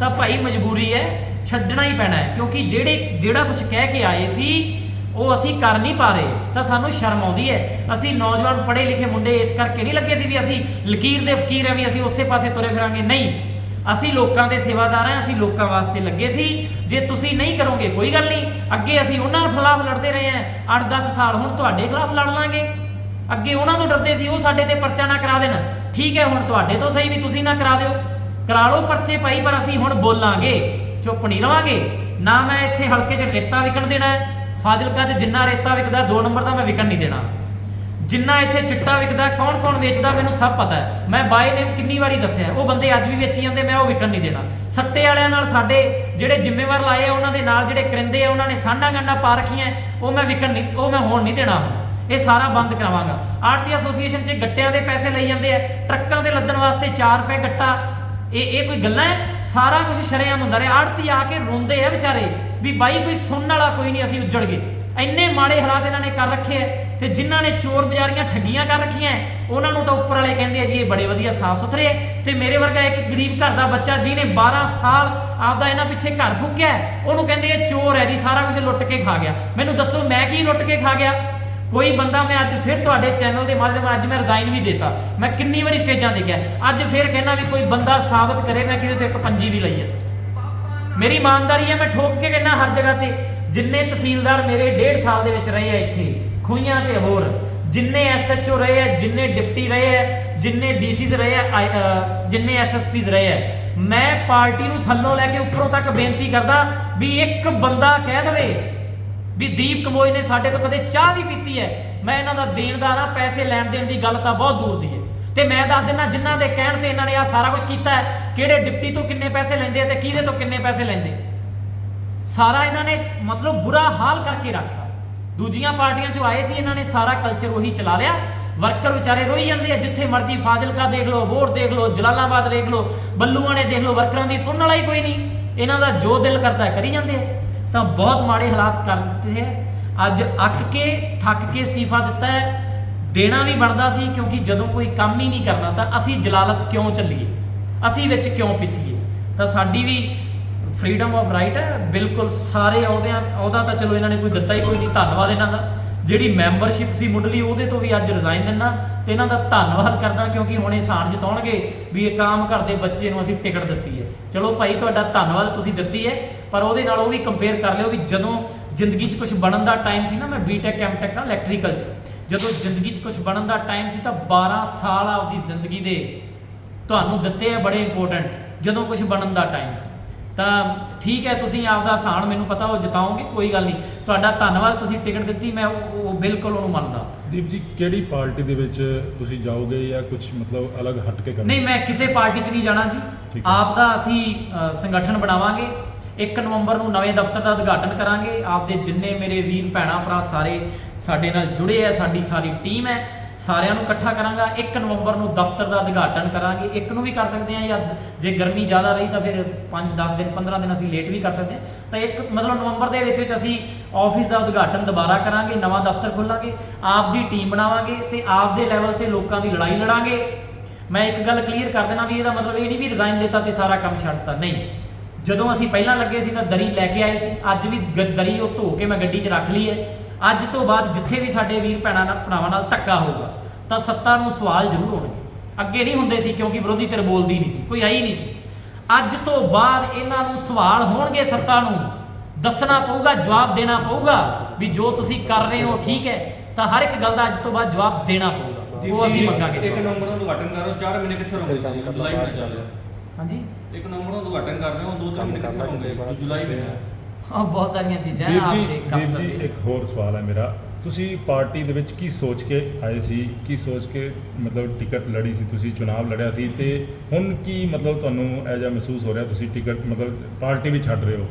ਤਾਂ ਭਾਈ ਮਜਬੂਰੀ ਹੈ, ਛੱਡਣਾ ਹੀ ਪੈਣਾ ਹੈ। ਕਿਉਂਕਿ ਜਿਹੜੇ ਜਿਹੜਾ ਕੁਝ ਕਹਿ ਕੇ ਆਏ ਸੀ ਉਹ ਅਸੀਂ ਕਰ ਨਹੀਂ ਪਾ ਰਹੇ, ਤਾਂ ਸਾਨੂੰ ਸ਼ਰਮ ਆਉਂਦੀ ਹੈ। ਅਸੀਂ ਨੌਜਵਾਨ ਪੜ੍ਹੇ ਲਿਖੇ ਮੁੰਡੇ, ਇਸ ਕਰਕੇ ਨਹੀਂ ਲੱਗੇ ਸੀ ਵੀ ਅਸੀਂ ਲਕੀਰ ਦੇ ਫਕੀਰ ਹੈ ਵੀ ਅਸੀਂ ਉਸੇ ਪਾਸੇ ਤੁਰੇ ਫਿਰਾਂਗੇ। ਨਹੀਂ, ਅਸੀਂ ਲੋਕਾਂ ਦੇ ਸੇਵਾਦਾਰ ਹਾਂ, ਅਸੀਂ ਲੋਕਾਂ ਵਾਸਤੇ ਲੱਗੇ ਸੀ। ਜੇ ਤੁਸੀਂ ਨਹੀਂ ਕਰੋਗੇ, ਕੋਈ ਗੱਲ ਨਹੀਂ। ਅੱਗੇ ਅਸੀਂ ਉਹਨਾਂ ਖਿਲਾਫ ਲੜਦੇ ਰਹੇ ਹਾਂ। 8-10 ਸਾਲ ਹੁਣ ਤੁਹਾਡੇ ਖਿਲਾਫ ਲੜ ਲਾਂਗੇ। ਅੱਗੇ ਉਹਨਾਂ ਤੋਂ ਡਰਦੇ ਸੀ, ਉਹ ਸਾਡੇ ਤੇ ਪਰਚਾ ਨਾ ਕਰਾ ਦੇਣ। ਠੀਕ ਹੈ, ਹੁਣ ਤੁਹਾਡੇ ਤੋਂ ਸਹੀ ਵੀ ਤੁਸੀਂ ਨਾ ਕਰਾ ਦਿਓ। ਕਰਾ ਲਓ ਪਰਚੇ ਪਾਈ ਪਰ ਅਸੀਂ ਹੁਣ ਬੋਲਾਂਗੇ, ਚੁੱਪ ਨਹੀਂ ਰਵਾਂਗੇ। ਨਾ ਮੈਂ ਇੱਥੇ ਹਲਕੇ 'ਚ ਰੇਤਾ ਵਿਕਣ ਦੇਣਾ ਹੈ। ਫਾਜ਼ਿਲਕਾ 'ਚ ਜਿੰਨਾ ਰੇਤਾ ਵਿਕਦਾ 2 ਨੰਬਰ ਦਾ ਮੈਂ ਵਿਕਣ ਨਹੀਂ ਦੇਣਾ। ਜਿੰਨਾ ਇੱਥੇ ਚਿੱਟਾ ਵਿਕਦਾ ਕੌਣ ਕੌਣ ਵੇਚਦਾ, ਮੈਨੂੰ ਸਭ ਪਤਾ ਹੈ। ਮੈਂ ਬਾਈ ਨੇਮ ਕਿੰਨੀ ਵਾਰੀ ਦੱਸਿਆ ਉਹ ਬੰਦੇ ਅੱਜ ਵੀ ਵੇਚੀ ਜਾਂਦੇ, ਮੈਂ ਉਹ ਵਿਕਣ ਨਹੀਂ ਦੇਣਾ। ਸੱਟੇ ਵਾਲਿਆਂ ਨਾਲ ਸਾਡੇ ਜਿਹੜੇ ਜ਼ਿੰਮੇਵਾਰ ਲਾਏ ਆ, ਉਹਨਾਂ ਦੇ ਨਾਲ ਜਿਹੜੇ ਕਰਿੰਦੇ ਆ, ਉਹਨਾਂ ਨੇ ਸਾਂਢਾ ਗੰਡਾ ਪਾ ਰੱਖੀਆਂ ਉਹ ਮੈਂ ਵਿਕਣ ਨਹੀਂ, ਉਹ ਮੈਂ ਹੋਣ ਨਹੀਂ ਦੇਣਾ ਹੁਣ। ਇਹ ਸਾਰਾ ਬੰਦ ਕਰਾਵਾਂਗਾ। ਆਰਤੀ ਐਸੋਸੀਏਸ਼ਨ 'ਚ ਗੱਟਿਆਂ ਦੇ ਪੈਸੇ ਲਈ ਜਾਂਦੇ ਆ। ਟਰੱਕਾਂ ਦੇ ਲੱਦਣ ਵਾਸਤੇ 4 ਰੁਪਏ ਗੱਟਾ ਇਹ ਇਹ ਕੋਈ ਗੱਲਾਂ ਹੈ? ਸਾਰਾ ਕੁਝ ਸ਼ਰੇਆਮ ਹੁੰਦਾ ਰਿਹਾ। ਆੜਤੀ ਆ ਕੇ ਰੋਂਦੇ ਆ ਵਿਚਾਰੇ ਵੀ ਬਾਈ ਕੋਈ ਸੁਣਨ ਵਾਲਾ ਕੋਈ ਨਹੀਂ, ਅਸੀਂ ਉੱਜੜ ਗਏ। ਇੰਨੇ ਮਾੜੇ ਹਾਲਾਤ ਇਹਨਾਂ ਨੇ ਕਰ ਰੱਖੇ ਐ ਤੇ ਜਿਨ੍ਹਾਂ ਨੇ ਚੋਰ ਬਜ਼ਾਰੀਆਂ ਠੱਗੀਆਂ ਕਰ ਰੱਖੀਆਂ ਉਹਨਾਂ ਨੂੰ ਤਾਂ ਉੱਪਰ ਵਾਲੇ ਕਹਿੰਦੇ ਆ ਜੀ ਇਹ ਬੜੇ ਵਧੀਆ ਸਾਫ਼ ਸੁਥਰੇ ਐ। ਤੇ ਮੇਰੇ ਵਰਗਾ ਇੱਕ ਗਰੀਬ ਘਰ ਦਾ ਬੱਚਾ ਜਿਹਨੇ 12 ਸਾਲ ਆਪਦਾ ਇਹਨਾਂ ਪਿੱਛੇ ਘਰ ਫੂਕਿਆ ਉਹਨੂੰ ਕਹਿੰਦੇ ਇਹ ਚੋਰ ਹੈ ਜੀ, ਸਾਰਾ ਕੁਝ ਲੁੱਟ ਕੇ ਖਾ ਗਿਆ। ਮੈਨੂੰ ਦੱਸੋ ਮੈਂ ਕੀ ਲੁੱਟ ਕੇ ਖਾ ਗਿਆ? ਕੋਈ ਬੰਦਾ ਮੈਂ ਅੱਜ ਫਿਰ ਤੁਹਾਡੇ ਚੈਨਲ ਦੇ ਮਾਧਿਅਮ ਅੱਜ ਮੈਂ ਰਿਜ਼ਾਈਨ ਵੀ ਦਿੱਤਾ। ਮੈਂ ਕਿੰਨੀ ਵਾਰੀ ਸਟੇਜਾਂ ਤੇ ਗਿਆ ਅੱਜ ਫਿਰ ਕਹਿਣਾ ਵੀ ਕੋਈ ਬੰਦਾ ਸਾਬਤ ਕਰੇ ਮੈਂ ਕਿਤੇ ਤੋਂ ਇੱਕ ਪੰਜੀ ਵੀ ਲਈ ਹੈ ਮੇਰੀ ਇਮਾਨਦਾਰੀ ਹੈ ਮੈਂ ਠੋਕ ਕੇ ਕਹਿੰਦਾ ਹਰ ਜਗ੍ਹਾ ਤੇ ਜਿੰਨੇ ਤਹਿਸੀਲਦਾਰ ਮੇਰੇ 1.5 ਸਾਲ ਦੇ ਵਿੱਚ ਰਹੇ ਆ ਇੱਥੇ ਖੂਈਆਂ ਤੇ ਹੋਰ ਜਿੰਨੇ ਐਸਐਚਓ ਰਹੇ ਆ ਜਿੰਨੇ ਡਿਪਟੀ ਰਹੇ ਆ ਜਿੰਨੇ ਡੀਸੀਜ਼ ਰਹੇ ਆ ਆਈ- ਅ, ਜਿੰਨੇ ਐਸਐਸਪੀਜ਼ ਰਹੇ ਆ ਮੈਂ ਪਾਰਟੀ ਨੂੰ ਥੱਲੋਂ ਲੈ ਕੇ ਉੱਪਰੋਂ ਤੱਕ ਬੇਨਤੀ ਕਰਦਾ ਵੀ ਇੱਕ ਬੰਦਾ ਕਹਿ ਦੇਵੇ ਵੀ ਦੀਪ ਕੰਬੋਜ ਨੇ ਸਾਡੇ ਤੋਂ ਕਦੇ ਚਾਹ ਵੀ ਪੀਤੀ ਹੈ। ਮੈਂ ਇਹਨਾਂ ਦਾ ਦੇਣਦਾਰ ਆ ਪੈਸੇ ਲੈਣ ਦੇਣ ਦੀ ਗੱਲ ਤਾਂ ਬਹੁਤ ਦੂਰ ਦੀ ਹੈ। ਤੇ ਮੈਂ ਦੱਸ ਦਿੰਦਾ, ਜਿਨ੍ਹਾਂ ਦੇ ਕਹਿਣ ਤੇ ਇਹਨਾਂ ਨੇ ਆ ਸਾਰਾ ਕੁਝ ਕੀਤਾ ਹੈ, ਕਿਹੜੇ ਡਿਪਟੀ ਤੋਂ ਕਿੰਨੇ ਪੈਸੇ ਲੈਂਦੇ ਆ ਤੇ ਕਿਹਦੇ ਤੋਂ ਕਿੰਨੇ ਪੈਸੇ ਲੈਂਦੇ ਸਾਰਾ ਇਹਨਾਂ ਨੇ ਮਤਲਬ ਬੁਰਾ ਹਾਲ ਕਰਕੇ ਰੱਖਤਾ। ਦੂਜੀਆਂ ਪਾਰਟੀਆਂ 'ਚੋਂ ਆਏ ਸੀ, ਇਹਨਾਂ ਨੇ ਸਾਰਾ ਕਲਚਰ ਉਹੀ ਚਲਾ ਲਿਆ। ਵਰਕਰ ਵਿਚਾਰੇ ਰੋਈ ਜਾਂਦੇ ਆ, ਜਿੱਥੇ ਮਰਜ਼ੀ ਫਾਜ਼ਿਲਕਾ ਦੇਖ ਲਓ ਬੋਰ ਦੇਖ ਲਓ, ਜਲਾਲਾਬਾਦ ਦੇਖ ਲਓ ਬੱਲੂਆਣੇ ਦੇਖ ਲਓ ਵਰਕਰਾਂ ਦੀ ਸੁਣਨ ਵਾਲਾ ਹੀ ਕੋਈ ਨਹੀਂ। ਇਹਨਾਂ ਦਾ ਜੋ ਦਿਲ ਕਰਦਾ ਕਰੀ ਜਾਂਦੇ ਆ। ਤਾਂ ਬਹੁਤ ਮਾੜੇ ਹਾਲਾਤ ਕਰ ਦਿੱਤੇ ਹੈ। ਅੱਜ ਅੱਕ ਕੇ, ਥੱਕ ਕੇ ਅਸਤੀਫਾ ਦਿੱਤਾ ਹੈ। ਦੇਣਾ ਵੀ ਬਣਦਾ ਸੀ ਕਿਉਂਕਿ ਜਦੋਂ ਕੋਈ ਕੰਮ ਹੀ ਨਹੀਂ ਕਰਨਾ ਤਾਂ ਅਸੀਂ ਜਲਾਲਤ ਕਿਉਂ ਚੱਲੀਏ? ਅਸੀਂ ਵਿੱਚ ਕਿਉਂ ਪਿਸੀਏ? ਤਾਂ ਸਾਡੀ ਵੀ ਫਰੀडम ਆਫ ਰਾਈਟ ਹੈ। ਬਿਲਕੁਲ ਸਾਰੇ ਅਹੁਦਿਆਂ ਅਹੁਦਾ ਤਾਂ ਚਲੋ ਇਹਨਾਂ ਨੇ ਕੋਈ ਦਿੱਤਾ ਹੀ ਕੋਈ ਨਹੀਂ। ਧੰਨਵਾਦ ਇਹਨਾਂ ਦਾ। ਜਿਹੜੀ ਮੈਂਬਰਸ਼ਿਪ ਸੀ ਮੁੱਢਲੀ, ਉਹਦੇ ਤੋਂ ਵੀ ਅੱਜ ਰਿਜ਼ਾਈਨ ਦਿੰਦਾ ਤੇ ਇਹਨਾਂ ਦਾ ਧੰਨਵਾਦ ਕਰਦਾ ਕਿਉਂਕਿ ਹੁਣ ਇਹ ਸਾਨ ਜਤਾਉਣਗੇ ਵੀ ਇਹ ਕਾਮ ਘਰ ਦੇ ਬੱਚੇ ਨੂੰ ਅਸੀਂ ਟਿਕਟ ਦਿੱਤੀ ਹੈ। ਚਲੋ ਭਾਈ, ਤੁਹਾਡਾ ਧੰਨਵਾਦ ਤੁਸੀਂ ਦਿੱਤੀ ਹੈ, ਪਰ ਉਹਦੇ ਨਾਲ ਉਹ ਵੀ ਕੰਪੇਅਰ ਕਰ ਲਿਓ ਵੀ ਜਦੋਂ ਜ਼ਿੰਦਗੀ 'ਚ ਕੁਝ ਬਣਨ ਦਾ ਟਾਈਮ ਸੀ ਨਾ, ਮੈਂ ਬੀਟੈਕ ਐਮਟੈਕ ਆ ਇਲੈਕਟ੍ਰੀਕਲ 'ਚ। ਜਦੋਂ ਜ਼ਿੰਦਗੀ 'ਚ ਕੁਝ ਬਣਨ ਦਾ ਟਾਈਮ ਸੀ ਤਾਂ 12 ਸਾਲ ਆਪਦੀ ਜ਼ਿੰਦਗੀ ਦੇ ਤੁਹਾਨੂੰ ਦਿੱਤੇ ਆ ਬੜੇ ਇੰਪੋਰਟੈਂਟ ਜਦੋਂ ਕੁਝ ਬਣਨ ਦਾ ਟਾਈਮ ਸੀ। ਤਾਂ ਠੀਕ ਹੈ ਤੁਸੀਂ ਆਪਦਾ ਆਸਾਨ ਮੈਨੂੰ ਪਤਾ ਉਹ ਜਿਤਾਓਗੇ ਕੋਈ ਗੱਲ ਨਹੀਂ। ਤੁਹਾਡਾ ਧੰਨਵਾਦ ਤੁਸੀਂ ਟਿਕਟ ਦਿੱਤੀ ਮੈਂ ਉਹ ਉਹ ਬਿਲਕੁਲ ਉਹਨੂੰ ਮੰਨਦਾ। ਦੀਪ ਜੀ ਕਿਹੜੀ ਪਾਰਟੀ ਦੇ ਵਿੱਚ ਤੁਸੀਂ ਜਾਓਗੇ ਜਾਂ ਕੁਝ ਮਤਲਬ ਅਲੱਗ ਹਟ ਕੇ ਕਰਨਾ ਨਹੀਂ ਮੈਂ ਕਿਸੇ ਪਾਰਟੀ 'ਚ ਨਹੀਂ ਜਾਣਾ ਜੀ। ਠੀਕ ਹੈ। ਆਪ ਦਾ ਅਸੀਂ ਅ, ਸੰਗਠਨ ਬਣਾਵਾਂਗੇ। 1 ਨਵੰਬਰ ਨੂੰ ਨਵੇਂ ਦਫ਼ਤਰ ਦਾ ਉਦਘਾਟਨ ਕਰਾਂਗੇ। ਆਪਦੇ ਜਿੰਨੇ ਮੇਰੇ ਵੀਰ ਭੈਣਾਂ ਭਰਾ ਸਾਰੇ ਸਾਡੇ ਨਾਲ ਜੁੜੇ ਆ ਸਾਡੀ ਸਾਰੀ ਟੀਮ ਹੈ। ਸਾਰਿਆਂ ਨੂੰ ਇਕੱਠਾ ਕਰਾਂਗਾ 1 ਨਵੰਬਰ ਨੂੰ ਦਫ਼ਤਰ ਦਾ ਉਦਘਾਟਨ ਕਰਾਂਗੇ, ਇੱਕ ਨੂੰ ਵੀ ਕਰ ਸਕਦੇ ਹਾਂ ਜਾਂ ਜੇ ਗਰਮੀ ਜ਼ਿਆਦਾ ਰਹੀ ਤਾਂ ਫਿਰ 5 10 ਦਿਨ 15 ਦਿਨ ਅਸੀਂ ਲੇਟ ਵੀ ਕਰ ਸਕਦੇ ਹਾਂ। ਤਾਂ ਇੱਕ ਮਤਲਬ ਨਵੰਬਰ ਦੇ ਵਿੱਚ ਵਿੱਚ ਅਸੀਂ ਆਫਿਸ ਦਾ ਉਦਘਾਟਨ ਦੁਬਾਰਾ ਕਰਾਂਗੇ, ਨਵਾਂ ਦਫ਼ਤਰ ਖੋਲਾਂਗੇ, ਆਪ ਦੀ ਟੀਮ ਬਣਾਵਾਂਗੇ ਤੇ ਆਪ ਦੇ ਲੈਵਲ ਤੇ ਲੋਕਾਂ ਦੀ ਲੜਾਈ ਲੜਾਂਗੇ। ਮੈਂ ਇੱਕ ਗੱਲ ਕਲੀਅਰ ਕਰ ਦੇਣਾ ਵੀ ਇਹਦਾ ਮਤਲਬ ਇਹ ਨਹੀਂ ਵੀ ਰਿਜ਼ਾਈਨ ਦਿੱਤਾ ਤੇ ਸਾਰਾ ਕੰਮ ਛੱਡਤਾ, ਨਹੀਂ। ਜਦੋਂ ਅਸੀਂ ਪਹਿਲਾਂ ਲੱਗੇ ਸੀ ਤਾਂ ਦਰੀ ਲੈ ਕੇ ਆਏ ਸੀ, ਅੱਜ ਵੀ ਗ- ਦਰੀ ਉਹ ਧੋ ਕੇ ਮੈਂ ਗੱਡੀ 'ਚ ਰੱਖ ਲਈ ਹੈ। ਅੱਜ ਤੋਂ ਬਾਅਦ ਜਿੱਥੇ ਵੀ ਸਾਡੇ ਵੀਰ ਭੈਣਾਂ ਨਾਲ ਭਰਾਵਾਂ ਨਾਲ ਧੱਕਾ ਹੋਊਗਾ ਤਾਂ ਸੱਤਾ ਨੂੰ ਸਵਾਲ ਜ਼ਰੂਰ ਹੋਣਗੇ। ਅੱਗੇ ਨਹੀਂ ਹੁੰਦੇ ਸੀ ਕਿਉਂਕਿ ਵਿਰੋਧੀ ਧਿਰ ਬੋਲਦੀ ਨਹੀਂ ਸੀ ਕੋਈ ਆਈ ਨਹੀਂ ਸੀ। ਅੱਜ ਤੋਂ ਬਾਅਦ ਇਹਨਾਂ ਨੂੰ ਸਵਾਲ ਹੋਣਗੇ ਸੱਤਾ ਨੂੰ। ਦੱਸਣਾ ਪਊਗਾ ਜਵਾਬ ਦੇਣਾ ਪਊਗਾ ਵੀ ਜੋ ਤੁਸੀਂ ਕਰ ਰਹੇ ਹੋ ਠੀਕ ਹੈ ਤਾਂ ਹਰ ਇੱਕ ਗੱਲ ਦਾ ਅੱਜ ਤੋਂ ਬਾਅਦ ਜਵਾਬ ਦੇਣਾ ਪਊਗਾ। ਉਹ ਅਸੀਂ ਮੰਗਾਂਗੇ ਇੱਕ। ਨੰਬਰ ਨੂੰ ਉਦਘਾਟਨ ਕਰ ਰਹੇ ਹੋ 4 ਮਹੀਨੇ ਕਿੱਥੇ ਰਹੋਗੇ? ਜੁਲਾਈ ਮਹੀਨੇ ਚੱਲ ਰਿਹਾ। ਹਾਂਜੀ। ਇੱਕ ਨੰਬਰ ਨੂੰ ਉਦਘਾਟਨ ਕਰ ਰਹੇ ਹੋ 2-3 ਮਹੀਨੇ ਕਿੱਥੇ ਰਹੋਗੇ? ਜੁਲਾਈ ਮਹੀਨੇ। ਹਾਂ ਬਹੁਤ ਸਾਰੀਆਂ ਚੀਜ਼ਾਂ ਦੀਪ ਆਪ ਜੀ ਦੇ ਕੰਮ ਦੀਪ ਜੀ ਕਰਦੇ ਇੱਕ ਹੋਰ ਸਵਾਲ ਹੈ ਮੇਰਾ। ਤੁਸੀਂ ਪਾਰਟੀ ਦੇ ਵਿੱਚ ਕੀ ਸੋਚ ਕੇ ਆਏ ਸੀ? ਕੀ ਸੋਚ ਕੇ ਮਤਲਬ ਟਿਕਟ ਲੜੀ ਸੀ ਤੁਸੀਂ? ਚੁਣਾਵ ਲੜਿਆ ਸੀ? ਤੇ ਹੁਣ ਕੀ ਮਤਲਬ ਤੁਹਾਨੂੰ ਐਜਾ ਮਹਿਸੂਸ ਹੋ ਰਿਹਾ? ਤੁਸੀਂ ਟਿਕਟ ਮਤਲਬ ਪਾਰਟੀ ਵੀ ਛੱਡ ਰਹੇ ਹੋ।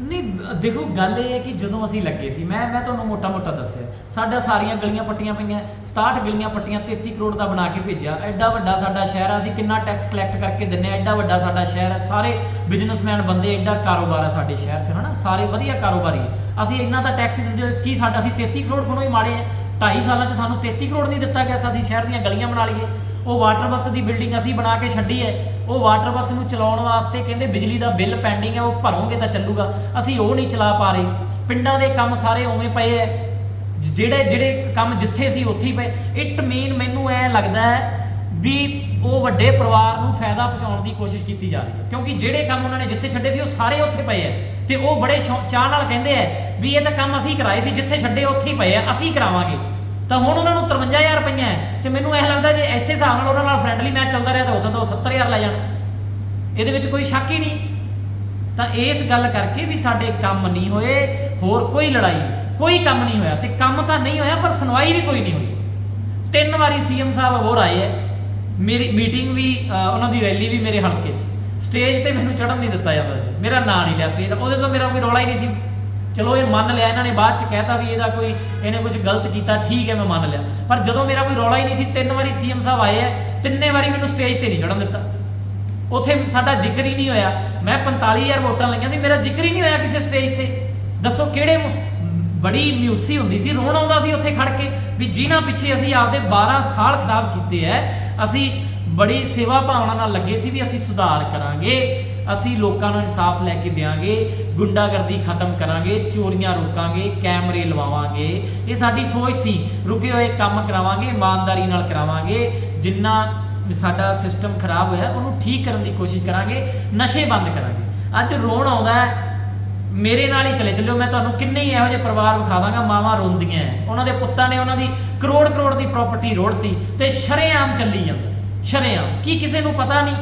ਨਹੀਂ ਦੇਖੋ ਗੱਲ ਇਹ ਹੈ ਕਿ ਜਦੋਂ ਅਸੀਂ ਲੱਗੇ ਸੀ ਮੈਂ ਮੈਂ ਤੁਹਾਨੂੰ ਮੋਟਾ-ਮੋਟਾ ਦੱਸਿਆ। ਸਾਡਾ ਸਾਰੀਆਂ ਗਲੀਆਂ ਪੱਟੀਆਂ ਪਈਆਂ 67 ਗਲੀਆਂ ਪੱਟੀਆਂ 33 ਕਰੋੜ ਦਾ ਬਣਾ ਕੇ ਭੇਜਿਆ। ਐਡਾ ਵੱਡਾ ਸਾਡਾ ਸ਼ਹਿਰ ਆ ਅਸੀਂ ਕਿੰਨਾ ਟੈਕਸ ਕਲੈਕਟ ਕਰਕੇ ਦਿੰਨੇ ਆ ਐਡਾ ਵੱਡਾ ਸਾਡਾ ਸ਼ਹਿਰ ਹੈ ਸਾਰੇ ਬਿਜ਼ਨਸਮੈਨ ਬੰਦੇ ਐਡਾ ਕਾਰੋਬਾਰ ਹੈ ਸਾਡੇ ਸ਼ਹਿਰ 'ਚ ਹਨਾ? ਸਾਰੇ ਵਧੀਆ ਕਾਰੋਬਾਰੀ ਹੈ। ਅਸੀਂ ਇੰਨਾ ਤਾਂ ਟੈਕਸ ਦਿੰਦੇ ਹਾਂ, ਕੀ ਸਾਡਾ ਅਸੀਂ 33 ਕਰੋੜ ਕੋਲੋਂ ਹੀ ਮਾੜੇ ਆ? 2.5 ਸਾਲਾਂ 'ਚ ਸਾਨੂੰ 33 ਕਰੋੜ ਨਹੀਂ ਦਿੱਤਾ ਗਿਆ ਅਸੀਂ ਸ਼ਹਿਰ ਦੀਆਂ ਗਲੀਆਂ ਬਣਾ ਲਈਏ। ਉਹ ਵਾਟਰ ਬਾਕਸ ਦੀ ਬਿਲਡਿੰਗ ਅਸੀਂ ਬਣਾ ਕੇ ਛੱਡੀ ਹੈ। ਉਹ ਵਾਟਰ ਬਾਕਸ ਨੂੰ ਚਲਾਉਣ ਵਾਸਤੇ ਕਹਿੰਦੇ ਬਿਜਲੀ ਦਾ ਬਿੱਲ ਪੈਂਡਿੰਗ ਹੈ, ਉਹ ਭਰੋਗੇ ਤਾਂ ਚੱਲੂਗਾ। ਅਸੀਂ ਉਹ ਨਹੀਂ ਚਲਾ ਪਾ ਰਹੇ। ਪਿੰਡਾਂ ਦੇ ਕੰਮ ਸਾਰੇ ਉਵੇਂ ਪਏ ਐ। ਜਿਹੜੇ ਜਿਹੜੇ ਕੰਮ ਜਿੱਥੇ ਸੀ ਉੱਥੇ ਹੀ ਪਏ। ਇਟ ਮੇਨ ਮੈਨੂੰ ਐ ਲੱਗਦਾ ਹੈ ਵੀ ਉਹ ਵੱਡੇ ਪਰਿਵਾਰ ਨੂੰ ਫਾਇਦਾ ਪਹੁੰਚਾਉਣ ਦੀ ਕੋਸ਼ਿਸ਼ ਕੀਤੀ ਜਾ ਰਹੀ ਹੈ। ਕਿਉਂਕਿ ਜਿਹੜੇ ਕੰਮ ਉਹਨਾਂ ਨੇ ਜਿੱਥੇ ਛੱਡੇ ਸੀ, ਉਹ ਸਾਰੇ ਉੱਥੇ ਪਏ ਐ। ਤੇ ਉਹ ਬੜੇ ਸ਼ੌ- ਚਾਅ ਨਾਲ ਕਹਿੰਦੇ ਐ ਵੀ ਇਹ ਤਾਂ ਕੰਮ ਅਸੀਂ ਕਰਾਏ ਸੀ, ਜਿੱਥੇ ਛੱਡੇ ਉੱਥੇ ਹੀ ਪਏ ਐ। ਅਸੀਂ ਕਰਾਵਾਂਗੇ। ਤਾਂ ਹੁਣ ਉਹਨਾਂ ਨੂੰ 53000 ਰੁਪਈਆ ਹੈ ਤੇ ਮੈਨੂੰ ਇਹ ਲੱਗਦਾ ਜੇ ਐਸੇ ਹਿਸਾਬ ਨਾਲ ਉਹਨਾਂ ਨਾਲ ਫ੍ਰੈਂਡਲੀ ਮੈਚ ਚੱਲਦਾ ਰਿਹਾ ਤਾਂ ਹੋ ਸਕਦਾ ਉਹ 70000 ਲੈ ਜਾਣ। ਇਹਦੇ ਵਿੱਚ ਕੋਈ ਸ਼ੱਕ ਹੀ ਨਹੀਂ। ਤਾਂ ਇਸ ਗੱਲ ਕਰਕੇ ਵੀ ਸਾਡੇ ਕੰਮ ਨਹੀਂ ਹੋਏ, ਹੋਰ ਕੋਈ ਲੜਾਈ ਨਹੀਂ ਕੋਈ ਕੰਮ ਨਹੀਂ ਹੋਇਆ ਤੇ ਕੰਮ ਤਾਂ ਨਹੀਂ ਹੋਇਆ, ਪਰ ਸੁਣਵਾਈ ਵੀ ਕੋਈ ਨਹੀਂ ਹੋਈ। ਤਿੰਨ ਵਾਰੀ ਸੀਐਮ ਸਾਹਿਬ ਹੋਰ ਆਏ ਐ ਮੇਰੀ ਮੀਟਿੰਗ ਵੀ ਉਹਨਾਂ ਦੀ ਰੈਲੀ ਵੀ ਮੇਰੇ ਹਲਕੇ 'ਚ। ਸਟੇਜ ਤੇ ਮੈਨੂੰ ਚੜ੍ਹਨ ਨਹੀਂ ਦਿੱਤਾ ਜਾਂਦਾ ਮੇਰਾ ਨਾਂ ਨਹੀਂ ਲਿਆ ਸਟੇਜ ਦਾ। ਉਹਦੇ ਤੋਂ ਮੇਰਾ ਕੋਈ ਰੌਲਾ ਹੀ ਨਹੀਂ ਸੀ। ਚਲੋ ਇਹ ਮੰਨ ਲਿਆ, ਇਹਨਾਂ ਨੇ ਬਾਅਦ 'ਚ ਕਹਿਤਾ ਵੀ ਇਹਦਾ ਕੋਈ, ਇਹਨੇ ਕੁਝ ਗਲਤ ਕੀਤਾ, ਠੀਕ ਹੈ, ਮੈਂ ਮੰਨ ਲਿਆ। ਪਰ ਜਦੋਂ ਮੇਰਾ ਕੋਈ ਰੌਲਾ ਹੀ ਨਹੀਂ ਸੀ, ਤਿੰਨ ਵਾਰੀ ਸੀਐਮ ਸਾਹਿਬ ਆਏ ਐ ਤਿੰਨੇ ਵਾਰੀ ਮੈਨੂੰ ਸਟੇਜ ਤੇ ਨਹੀਂ ਚੜ੍ਹਨ ਦਿੱਤਾ। ਉਥੇ ਸਾਡਾ ਜ਼ਿਕਰ ਹੀ ਨਹੀਂ ਹੋਇਆ। ਮੈਂ 45000 ਵੋਟਾਂ ਲਈਆਂ ਸੀ, ਮੇਰਾ ਜ਼ਿਕਰ ਹੀ ਨਹੀਂ ਹੋਇਆ ਕਿਸੇ ਸਟੇਜ ਤੇ। ਦੱਸੋ ਕਿਹੜੇ ਬੜੀ ਮਿਊਸੀ ਹੁੰਦੀ ਸੀ, ਰੋਣ ਆਉਂਦਾ ਸੀ ਉੱਥੇ ਖੜ ਕੇ ਵੀ ਜਿਨ੍ਹਾਂ ਪਿੱਛੇ ਅਸੀਂ ਆਪਦੇ 12 ਸਾਲ ਖਰਾਬ ਕੀਤੇ ਐ, ਅਸੀਂ ਬੜੀ ਸੇਵਾ ਭਾਵਨਾ ਨਾਲ ਲੱਗੇ ਸੀ ਵੀ ਅਸੀਂ ਸੁਧਾਰ ਕਰਾਂਗੇ। ਅਸੀਂ ਲੋਕਾਂ ਨੂੰ ਇਨਸਾਫ ਲੈ ਕੇ ਦੇਵਾਂਗੇ ਗੁੰਡਾਗਰਦੀ ਖਤਮ ਕਰਾਂਗੇ, ਚੋਰੀਆਂ ਰੋਕਾਂਗੇ, ਕੈਮਰੇ ਲਵਾਵਾਂਗੇ। ਇਹ ਸਾਡੀ ਸੋਚ ਸੀ, ਰੁਕੇ ਹੋਏ ਕੰਮ ਕਰਾਵਾਂਗੇ, ਇਮਾਨਦਾਰੀ ਨਾਲ ਕਰਾਵਾਂਗੇ। ਜਿੰਨਾ ਸਾਡਾ ਸਿਸਟਮ ਖਰਾਬ ਹੋਇਆ, ਉਹਨੂੰ ਠੀਕ ਕਰਨ ਦੀ ਕੋਸ਼ਿਸ਼ ਕਰਾਂਗੇ, ਨਸ਼ੇ ਬੰਦ ਕਰਾਂਗੇ। ਅੱਜ ਰੋਣ ਆਉਂਦਾ ਹੈ, ਮੇਰੇ ਨਾਲ ਹੀ ਚਲੇ ਚੱਲਿਓ, ਮੈਂ ਤੁਹਾਨੂੰ ਕਿੰਨੇ ਹੀ ਇਹੋ ਜਿਹੇ ਪਰਿਵਾਰ ਵਿਖਾ ਦਾਂਗਾ, ਮਾਵਾਂ ਰੋਂਦੀਆਂ ਹੈ। ਉਹਨਾਂ ਦੇ ਪੁੱਤਾਂ ਨੇ ਉਹਨਾਂ ਦੀ ਕਰੋੜ ਕਰੋੜ ਦੀ ਪ੍ਰਾਪਰਟੀ ਰੋੜਤੀ ਤੇ ਸ਼ਰੇਆਮ ਚੱਲੀ ਜਾਂਦਾ ਸ਼ਰੇਆਮ। ਕੀ ਕਿਸੇ ਨੂੰ ਪਤਾ ਨਹੀਂ?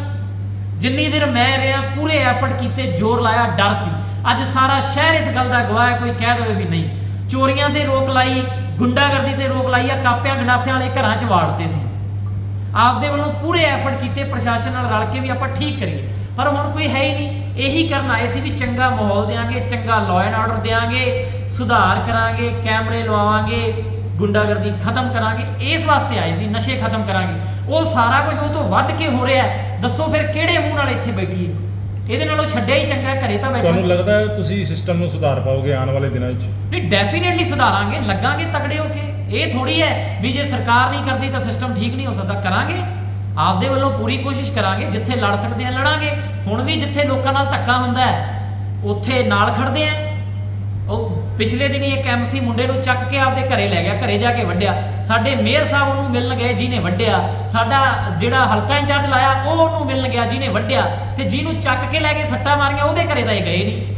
ਜਿੰਨੀ ਦੇਰ ਮੈਂ ਰਿਹਾ, ਪੂਰੇ ਐਫਰਟ ਕੀਤੇ, ਜ਼ੋਰ ਲਾਇਆ, ਡਰ ਸੀ। ਅੱਜ ਸਾਰਾ ਸ਼ਹਿਰ ਇਸ ਗੱਲ ਦਾ ਗਵਾਹ ਹੈ, ਕੋਈ ਕਹਿ ਦੇਵੇ ਵੀ ਨਹੀਂ। ਚੋਰੀਆਂ ਤੇ ਰੋਕ ਲਾਈ, ਗੁੰਡਾਗਰਦੀ ਤੇ ਰੋਕ ਲਾਈ, ਆ ਕਾਪਿਆਂ ਗੰਡਾਸਿਆਂ ਵਾਲੇ ਘਰਾਂ 'ਚ ਵਾੜਤੇ ਸੀ। ਆਪਦੇ ਵੱਲੋਂ ਪੂਰੇ ਐਫਰਟ ਕੀਤੇ, ਪ੍ਰਸ਼ਾਸਨ ਨਾਲ ਰਲ ਕੇ ਵੀ ਆਪਾਂ ਠੀਕ ਕਰੀਏ। ਪਰ ਹੁਣ ਕੋਈ ਹੈ ਹੀ ਨਹੀਂ। ਇਹੀ ਕਰਨ ਆਏ ਸੀ ਵੀ ਚੰਗਾ ਮਾਹੌਲ ਦੇਾਂਗੇ ਚੰਗਾ ਲਾਅ ਐਂਡ ਆਰਡਰ ਦੇਾਂਗੇ ਸੁਧਾਰ ਕਰਾਂਗੇ, ਕੈਮਰੇ ਲਵਾਵਾਂਗੇ ਗੁੰਡਾਗਰਦੀ ਖਤਮ ਕਰਾਂਗੇ ਇਸ ਵਾਸਤੇ ਆਏ ਸੀ ਨਸ਼ੇ ਖਤਮ ਕਰਾਂਗੇ। ਉਹ ਸਾਰਾ ਕੁਝ ਉਹ ਤੋਂ ਵੱਧ ਕੇ ਹੋ ਰਿਹਾ। ਦੱਸੋ ਫਿਰ ਕਿਹੜੇ ਮੂੰਹ ਨਾਲ ਇੱਥੇ ਬੈਠੀਏ ਇਹਦੇ ਨਾਲੋਂ ਛੱਡਿਆ ਹੀ ਚੰਗਾ ਘਰੇ ਤਾਂ ਬੈਠੋ ਤੁਹਾਨੂੰ ਲੱਗਦਾ ਹੈ ਤੁਸੀਂ ਸਿਸਟਮ ਨੂੰ ਸੁਧਾਰ ਪਾਓਗੇ ਆਉਣ ਵਾਲੇ ਦਿਨਾਂ 'ਚ ਨਹੀਂ ਡੈਫੀਨਿਟਲੀ ਸੁਧਾਰਾਂਗੇ ਲੱਗਾਂਗੇ ਤਗੜੇ ਹੋ ਕੇ। ਇਹ ਥੋੜੀ ਹੈ ਵੀ ਜੇ ਸਰਕਾਰ ਨਹੀਂ ਕਰਦੀ ਤਾਂ ਸਿਸਟਮ ਠੀਕ ਨਹੀਂ ਹੋ ਸਕਦਾ। ਕਰਾਂਗੇ। ਆਪਦੇ ਵੱਲੋਂ ਪੂਰੀ ਕੋਸ਼ਿਸ਼ ਕਰਾਂਗੇ ਜਿੱਥੇ ਲੜ ਸਕਦੇ ਆ ਲੜਾਂਗੇ। ਹੁਣ ਵੀ ਜਿੱਥੇ ਲੋਕਾਂ ਨਾਲ ਧੱਕਾ ਹੁੰਦਾ ਹੈ ਉੱਥੇ ਨਾਲ ਖੜਦੇ ਆ ਉਹ ਪਿਛਲੇ ਦਿਨੀ ਇੱਕ ਐਮਸੀ ਮੁੰਡੇ ਨੂੰ ਚੱਕ ਕੇ ਆਪਦੇ ਘਰੇ ਲੈ ਗਿਆ, ਘਰੇ ਜਾ ਕੇ ਵੱਢਿਆ। ਸਾਡੇ ਮੇਅਰ ਸਾਹਿਬ ਉਹਨੂੰ ਮਿਲਣ ਗਏ, ਜਿਹਨੇ ਵੱਢਿਆ। ਸਾਡਾ ਜਿਹੜਾ ਹਲਕਾ ਇੰਚਾਰਜ ਲਾਇਆ, ਉਹ ਉਹਨੂੰ ਮਿਲਣ ਗਿਆ, ਜਿਹਨੇ ਵੱਢਿਆ। ਤੇ ਜਿਹਨੂੰ ਚੱਕ ਕੇ ਲੈ ਕੇ ਸੱਟਾਂ ਮਾਰੀਆਂ, ਉਹਦੇ ਘਰੇ ਤਾਂ ਇਹ ਗਏ ਨਹੀਂ।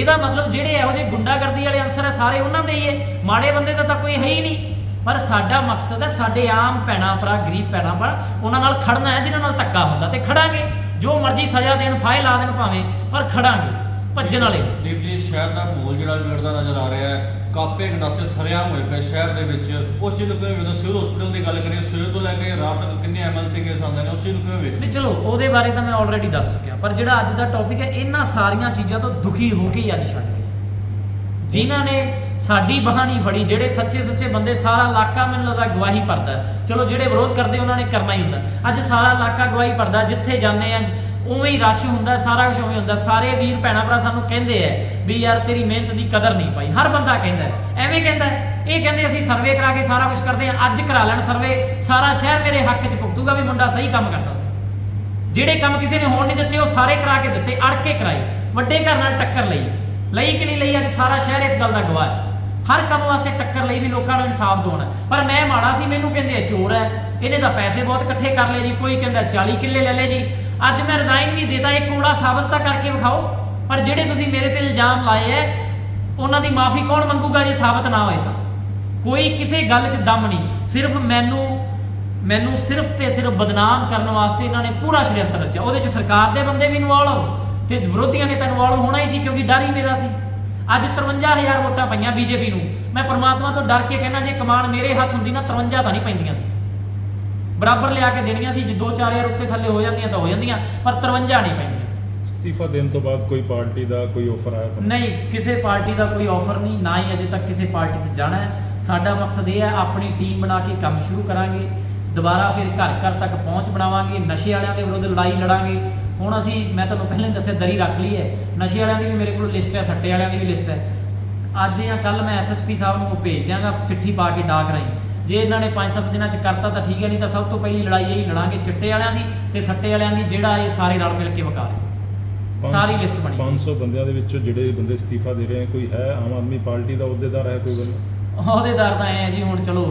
ਇਹਦਾ ਮਤਲਬ ਜਿਹੜੇ ਇਹੋ ਜਿਹੇ ਗੁੰਡਾਗਰਦੀ ਵਾਲੇ ਅਨਸਰ ਹੈ ਸਾਰੇ ਉਹਨਾਂ ਦੇ ਹੀ ਹੈ ਮਾੜੇ ਬੰਦੇ ਦਾ ਤਾਂ ਕੋਈ ਹੈ ਹੀ ਨਹੀਂ। ਪਰ ਸਾਡਾ ਮਕਸਦ ਹੈ ਸਾਡੇ ਆਮ ਭੈਣਾਂ, ਭਰਾ, ਗਰੀਬ ਭੈਣਾਂ ਭਰਾ ਉਹਨਾਂ ਨਾਲ ਖੜਨਾ ਹੈ, ਜਿਨ੍ਹਾਂ ਨਾਲ ਧੱਕਾ ਹੁੰਦਾ ਤੇ ਖੜਾਂਗੇ। ਜੋ ਮਰਜ਼ੀ ਸਜ਼ਾ ਦੇਣ ਫਾਇਲ ਲਾ ਦੇਣ ਭਾਵੇਂ, ਪਰ ਖੜਾਂਗੇ। ਭੱਜਣ ਵਾਲੇ। ਦੀਪ ਜੀ ਸ਼ਹਿਰ ਦਾ ਮਾਹੌਲ ਜਿਹੜਾ ਵਿਗੜਦਾ ਨਜ਼ਰ ਆ ਰਿਹਾ ਹੈ ਕਾਪੇ ਗੰਡਾਸੇ ਸਰਿਆਮ ਹੋਏ ਪਏ ਸ਼ਹਿਰ ਦੇ ਵਿੱਚ ਉਸ ਚੀਜ਼ ਨੂੰ ਕਿਵੇਂ ਵੇਖਦੇ? ਸਿਵਲ ਹਸਪੀਟਲ ਦੀ ਗੱਲ ਕਰੀਏ ਸਵੇਰ ਤੋਂ ਲੈ ਕੇ ਰਾਤ ਤੱਕ ਕਿੰਨੇ ਐਮਐਲਸੀ ਕੇਸ ਆਉਂਦੇ ਨੇ ਉਸ ਚੀਜ਼ ਨੂੰ ਕਿਵੇਂ ਵੇਖਦੇ ਨਹੀਂ ਚਲੋ ਉਹਦੇ ਬਾਰੇ ਤਾਂ ਮੈਂ ਆਲਰੇਡੀ ਦੱਸ ਚੁੱਕਿਆ ਪਰ ਜਿਹੜਾ ਅੱਜ ਦਾ ਟੌਪਿਕ ਹੈ ਇਹਨਾਂ ਸਾਰੀਆਂ ਚੀਜ਼ਾਂ ਤੋਂ ਦੁਖੀ ਹੋ ਕੇ ਹੀ ਅੱਜ ਛੱਡ ਗਏ ਜਿਨ੍ਹਾਂ ਨੇ ਸਾਡੀ ਬਹਾਨੀ ਫੜੀ ਜਿਹੜੇ ਸੱਚੇ ਸੁੱਚੇ ਬੰਦੇ ਸਾਰਾ ਇਲਾਕਾ ਮੈਨੂੰ ਲੱਗਦਾ ਗਵਾਹੀ ਭਰਦਾ। ਚਲੋ ਜਿਹੜੇ ਵਿਰੋਧ ਕਰਦੇ ਉਹਨਾਂ ਨੇ ਕਰਨਾ ਹੀ ਹੁੰਦਾ ਅੱਜ ਸਾਰਾ ਇਲਾਕਾ ਗਵਾਹੀ ਭਰਦਾ ਜਿੱਥੇ ਜਾਂਦੇ ਆ ਉਵੇਂ ਹੀ ਰਸ਼ ਹੁੰਦਾ, ਸਾਰਾ ਕੁਝ ਉਵੇਂ ਹੁੰਦਾ। ਸਾਰੇ ਵੀਰ ਭੈਣਾਂ ਭਰਾ ਸਾਨੂੰ ਕਹਿੰਦੇ ਐ ਵੀ ਯਾਰ ਤੇਰੀ ਮਿਹਨਤ ਦੀ ਕਦਰ ਨਹੀਂ ਪਾਈ। ਹਰ ਬੰਦਾ ਕਹਿੰਦਾ ਐਵੇਂ ਕਹਿੰਦਾ ਇਹ ਕਹਿੰਦੇ ਅਸੀਂ ਸਰਵੇ ਕਰਾ ਕੇ ਸਾਰਾ ਕੁਝ ਕਰਦੇ ਆ ਅੱਜ ਕਰਾ ਲੈਣ ਸਰਵੇ ਸਾਰਾ ਸ਼ਹਿਰ ਮੇਰੇ ਹੱਕ 'ਚ ਭੁਗਤੂਗਾ ਵੀ ਮੁੰਡਾ ਸਹੀ ਕੰਮ ਕਰਦਾ ਸੀ। ਜਿਹੜੇ ਕੰਮ ਕਿਸੇ ਨੇ ਹੋਣ ਨਹੀਂ ਦਿੱਤੇ, ਉਹ ਸਾਰੇ ਕਰਾ ਕੇ ਦਿੱਤੇ, ਅੜ ਕੇ ਕਰਾਏ। ਵੱਡੇ ਘਰ ਨਾਲ ਟੱਕਰ ਲਈ। ਲਈ ਕਿ ਨਹੀਂ ਲਈ, ਅੱਜ ਸਾਰਾ ਸ਼ਹਿਰ ਇਸ ਗੱਲ ਦਾ ਗਵਾਹ ਹੈ। ਹਰ ਕੰਮ ਵਾਸਤੇ ਟੱਕਰ ਲਈ ਵੀ ਲੋਕਾਂ ਨੂੰ ਇਨਸਾਫ ਦਿਵਾਉਣਾ ਪਰ ਮੈਂ ਮਾੜਾ ਸੀ, ਮੈਨੂੰ ਕਹਿੰਦੇ ਚੋਰ ਹੈ। ਇਹਨੇ ਤਾਂ ਪੈਸੇ ਬਹੁਤ ਇਕੱਠੇ ਕਰ ਲਏ ਜੀ। ਕੋਈ ਕਹਿੰਦਾ 40 ਕਿੱਲੇ ਲੈ ਲਏ ਜੀ। ਅੱਜ ਮੈਂ ਰਿਜ਼ਾਈਨ ਵੀ ਦੇਤਾ, ਇਹ ਕੋੜਾ ਸਾਬਤ ਤਾਂ ਕਰਕੇ ਵਿਖਾਓ, ਪਰ ਜਿਹੜੇ ਤੁਸੀਂ ਮੇਰੇ ਤੇ ਇਲਜ਼ਾਮ ਲਾਏ ਐ, ਉਹਨਾਂ ਦੀ ਮਾਫੀ ਕੌਣ ਮੰਗੂਗਾ ਜੇ ਸਾਬਤ ਨਾ ਹੋਏ ਤਾਂ? ਕੋਈ ਕਿਸੇ ਗੱਲ 'ਚ ਦਮ ਨਹੀਂ। ਸਿਰਫ ਮੈਨੂੰ ਮੈਨੂੰ ਸਿਰਫ ਤੇ ਸਿਰਫ ਬਦਨਾਮ ਕਰਨ ਵਾਸਤੇ ਇਹਨਾਂ ਨੇ ਪੂਰਾ ਸ਼ਰੀਅਤ ਰਚਿਆ। ਉਹਦੇ 'ਚ ਸਰਕਾਰ ਦੇ ਬੰਦੇ ਵੀ ਇਨਵੋਲਵ ਤੇ ਵਿਰੋਧੀਆਂ ਨੇ ਤਾਂ ਇਨਵੋਲਵ ਹੋਣਾ ਹੀ ਸੀ ਕਿਉਂਕਿ ਡਰ ਹੀ ਮੇਰਾ ਸੀ। ਅੱਜ 53000 ਵੋਟਾਂ ਪਈਆਂ ਬੀਜੇਪੀ ਨੂੰ। ਮੈਂ ਪਰਮਾਤਮਾ ਤੋਂ ਡਰ ਕੇ ਕਹਿੰਦਾ, ਜੇ ਕਮਾਨ ਮੇਰੇ ਹੱਥ ਹੁੰਦੀ ਨਾ 53 ਤਾਂ ਨਹੀਂ ਪੈਂਦੀਆਂ ਸੀ। ਬਰਾਬਰ ਲਿਆ ਕੇ ਦੇਣੀਆਂ ਸੀ ਜੇ 2-4000 ਉੱਤੇ ਥੱਲੇ ਹੋ ਜਾਂਦੀਆਂ ਤਾਂ ਹੋ ਜਾਂਦੀਆਂ ਪਰ 53 ਨਹੀਂ ਪੈਂਦੀਆਂ। ਅਸਤੀਫਾ ਦੇਣ ਤੋਂ ਬਾਅਦ ਕੋਈ ਪਾਰਟੀ ਦਾ ਕੋਈ ਆਫਰ ਆਇਆ ਤੁਹਾਨੂੰ? ਨਹੀਂ ਕਿਸੇ ਪਾਰਟੀ ਦਾ ਕੋਈ ਆਫਰ ਨਹੀਂ ਨਾ ਹੀ ਅਜੇ ਤੱਕ ਕਿਸੇ ਪਾਰਟੀ 'ਚ ਜਾਣਾ ਹੈ। ਸਾਡਾ ਮਕਸਦ ਇਹ ਹੈ ਆਪਣੀ ਟੀਮ ਬਣਾ ਕੇ ਕੰਮ ਸ਼ੁਰੂ ਕਰਾਂਗੇ ਦੁਬਾਰਾ ਫਿਰ ਘਰ ਘਰ ਤੱਕ ਪਹੁੰਚ ਬਣਾਵਾਂਗੇ ਨਸ਼ੇ ਵਾਲਿਆਂ ਦੇ ਵਿਰੁੱਧ ਲੜਾਈ ਲੜਾਂਗੇ। ਹੁਣ ਅਸੀਂ ਮੈਂ ਤੁਹਾਨੂੰ ਪਹਿਲਾਂ ਹੀ ਦੱਸਿਆ ਦਰੀ ਰੱਖ ਲਈ ਹੈ। ਨਸ਼ੇ ਵਾਲਿਆਂ ਦੀ ਵੀ ਮੇਰੇ ਕੋਲ ਲਿਸਟ ਹੈ ਸੱਟੇ ਵਾਲਿਆਂ ਦੀ ਵੀ ਲਿਸਟ ਹੈ। ਅੱਜ ਜਾਂ ਕੱਲ ਮੈਂ ਐਸਐਸਪੀ ਸਾਹਿਬ ਨੂੰ ਭੇਜ ਦਿਆਂਗਾ ਚਿੱਠੀ ਪਾ ਕੇ ਡਾਕ ਰਾਹੀਂ। ਜੇ ਇਹਨਾਂ ਨੇ 5-7 ਦਿਨਾਂ ਚ ਕਰਤਾ ਤਾਂ ਠੀਕ ਹੈ ਨਹੀਂ ਤਾਂ ਸਭ ਤੋਂ ਪਹਿਲੀ ਲੜਾਈ ਇਹੀ ਲੜਾਂਗੇ ਚਿੱਟੇ ਵਾਲਿਆਂ ਦੀ ਤੇ ਸੱਟੇ ਵਾਲਿਆਂ ਦੀ ਜਿਹੜਾ ਇਹ ਸਾਰੇ ਰਲ ਮਿਲ ਕੇ ਵਕਾ ਰਹੇ ਸਾਰੀ ਲਿਸਟ ਬਣੀ 500 ਬੰਦਿਆਂ ਦੇ ਵਿੱਚੋਂ ਜਿਹੜੇ ਬੰਦੇ ਅਸਤੀਫਾ ਦੇ ਰਹੇ ਕੋਈ ਹੈ ਆਮ ਆਦਮੀ ਪਾਰਟੀ ਦਾ ਅਹੁਦੇਦਾਰ ਹੈ ਕੋਈ ਬੰਦਾ ਅਹੁਦੇਦਾਰ ਤਾਂ ਐ ਜੀ ਹੁਣ ਚਲੋ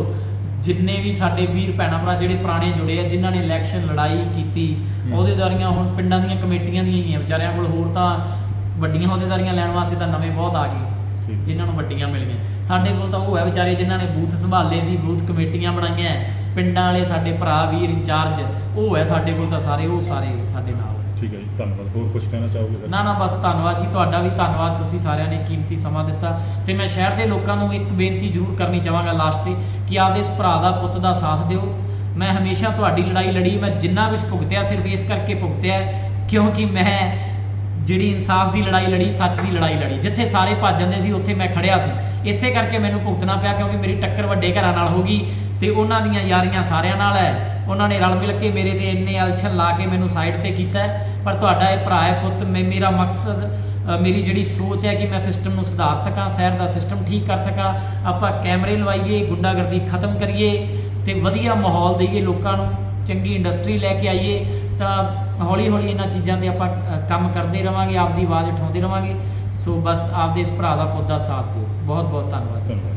ਜਿੰਨੇ ਵੀ ਸਾਡੇ ਵੀਰ ਭੈਣਾਂ ਭਰਾ ਜਿਹੜੇ ਪੁਰਾਣੇ ਜੁੜੇ ਆ ਜਿਨ੍ਹਾਂ ਨੇ ਇਲੈਕਸ਼ਨ ਲੜਾਈ ਕੀਤੀ। ਅਹੁਦੇਦਾਰੀਆਂ ਹੁਣ ਪਿੰਡਾਂ ਦੀਆਂ ਕਮੇਟੀਆਂ ਦੀਆਂ ਹੀ ਆ ਵਿਚਾਰਿਆਂ ਕੋਲ ਹੋਰ ਤਾਂ ਵੱਡੀਆਂ ਅਹੁਦੇਦਾਰੀਆਂ ਲੈਣ ਵਾਸਤੇ ਤਾਂ ਨਵੇਂ ਬਹੁਤ ਆ ਗਏ। ਜਿਨ੍ਹਾਂ ਨੂੰ ਵੱਡੀਆਂ ਮਿਲ ਗਈਆਂ ਸਾਡੇ ਕੋਲ ਤਾਂ ਉਹ ਹੈ ਵਿਚਾਰੇ ਜਿਨ੍ਹਾਂ ਨੇ ਬੂਥ ਸੰਭਾਲੇ ਸੀ ਬੂਥ ਕਮੇਟੀਆਂ ਬਣਾਈਆਂ। ਪਿੰਡਾਂ ਵਾਲੇ ਸਾਡੇ ਭਰਾ ਵੀਰ ਇੰਚਾਰਜ ਉਹ ਹੈ ਸਾਡੇ ਕੋਲ ਤਾਂ ਸਾਰੇ ਉਹ ਸਾਰੇ ਸਾਡੇ ਨਾਲ। ਠੀਕ ਹੈ ਜੀ ਧੰਨਵਾਦ। ਹੋਰ ਕੁਝ ਕਹਿਣਾ ਚਾਹੋਗੇ ਸਰ ਨਾ ਨਾ ਬਸ ਧੰਨਵਾਦ ਜੀ ਤੁਹਾਡਾ ਵੀ ਧੰਨਵਾਦ ਤੁਸੀਂ ਸਾਰਿਆਂ ਨੇ ਕੀਮਤੀ ਸਮਾਂ ਦਿੱਤਾ। ਤੇ ਮੈਂ ਸ਼ਹਿਰ ਦੇ ਲੋਕਾਂ ਨੂੰ ਇੱਕ ਬੇਨਤੀ ਜ਼ਰੂਰ ਕਰਨੀ ਚਾਹਾਂਗਾ ਲਾਸਟ ਤੇ ਕਿ ਆਪਦੇ ਇਸ ਭਰਾ ਦਾ ਪੁੱਤ ਦਾ ਸਾਥ ਦਿਓ। ਮੈਂ ਹਮੇਸ਼ਾ ਤੁਹਾਡੀ ਲੜਾਈ ਲੜੀ ਮੈਂ ਜਿੰਨਾ ਕੁਝ ਭੁਗਤਿਆ ਸਿਰਫ ਇਸ ਕਰਕੇ ਭੁਗਤਿਆ ਕਿਉਂਕਿ ਮੈਂ ਜਿਹੜੀ ਇਨਸਾਫ ਦੀ ਲੜਾਈ ਲੜੀ ਸੱਚ ਦੀ ਲੜਾਈ ਲੜੀ। ਜਿੱਥੇ ਸਾਰੇ ਭੱਜ ਜਾਂਦੇ ਸੀ ਉੱਥੇ ਮੈਂ ਖੜਿਆ ਸੀ। ਇਸੇ ਕਰਕੇ ਮੈਨੂੰ ਭੁਗਤਣਾ ਪਿਆ ਕਿਉਂਕਿ ਮੇਰੀ ਟੱਕਰ ਵੱਡੇ ਘਰਾਂ ਨਾਲ ਹੋ ਗਈ ਤੇ ਉਹਨਾਂ ਦੀਆਂ ਯਾਰੀਆਂ ਸਾਰਿਆਂ ਨਾਲ ਹੈ। ਉਹਨਾਂ ਨੇ ਰਲ ਮਿਲ ਕੇ ਮੇਰੇ ਤੇ ਇੰਨੇ ਅਲਛਣ ਲਾ ਕੇ ਮੈਨੂੰ ਸਾਈਡ ਤੇ ਕੀਤਾ ਪਰ ਤੁਹਾਡਾ ਇਹ ਭਰਾ ਹੈ ਪੁੱਤ, ਮੈਂ ਮੇਰਾ ਮਕਸਦ ਮੇਰੀ ਜਿਹੜੀ ਸੋਚ ਹੈ ਕਿ ਮੈਂ ਸਿਸਟਮ ਨੂੰ ਸੁਧਾਰ ਸਕਾਂ, ਸ਼ਹਿਰ ਦਾ ਸਿਸਟਮ ਠੀਕ ਕਰ ਸਕਾਂ, ਆਪਾਂ ਕੈਮਰੇ ਲਵਾਈਏ, ਗੁੰਡਾਗਰਦੀ ਖਤਮ ਕਰੀਏ ਤੇ ਵਧੀਆ ਮਾਹੌਲ ਦੇਈਏ ਲੋਕਾਂ ਨੂੰ, ਚੰਗੀ ਇੰਡਸਟਰੀ ਲੈ ਕੇ ਆਈਏ ਤਾਂ ਹੌਲੀ ਹੌਲੀ ਇਹਨਾਂ ਚੀਜ਼ਾਂ ਤੇ ਆਪਾਂ ਕੰਮ ਕਰਦੇ ਰਵਾਂਗੇ, ਆਪਦੀ ਆਵਾਜ਼ ਉਠਾਉਂਦੇ ਰਵਾਂਗੇ। ਸੋ ਬਸ ਆਪਦੇ ਇਸ ਭਰਾ ਦਾ ਪੁੱਤ ਦਾ ਸਾਥ ਦਿਓ। ਬਹੁਤ ਬਹੁਤ ਧੰਨਵਾਦ ਜੀ। ਧੰਨਵਾਦ।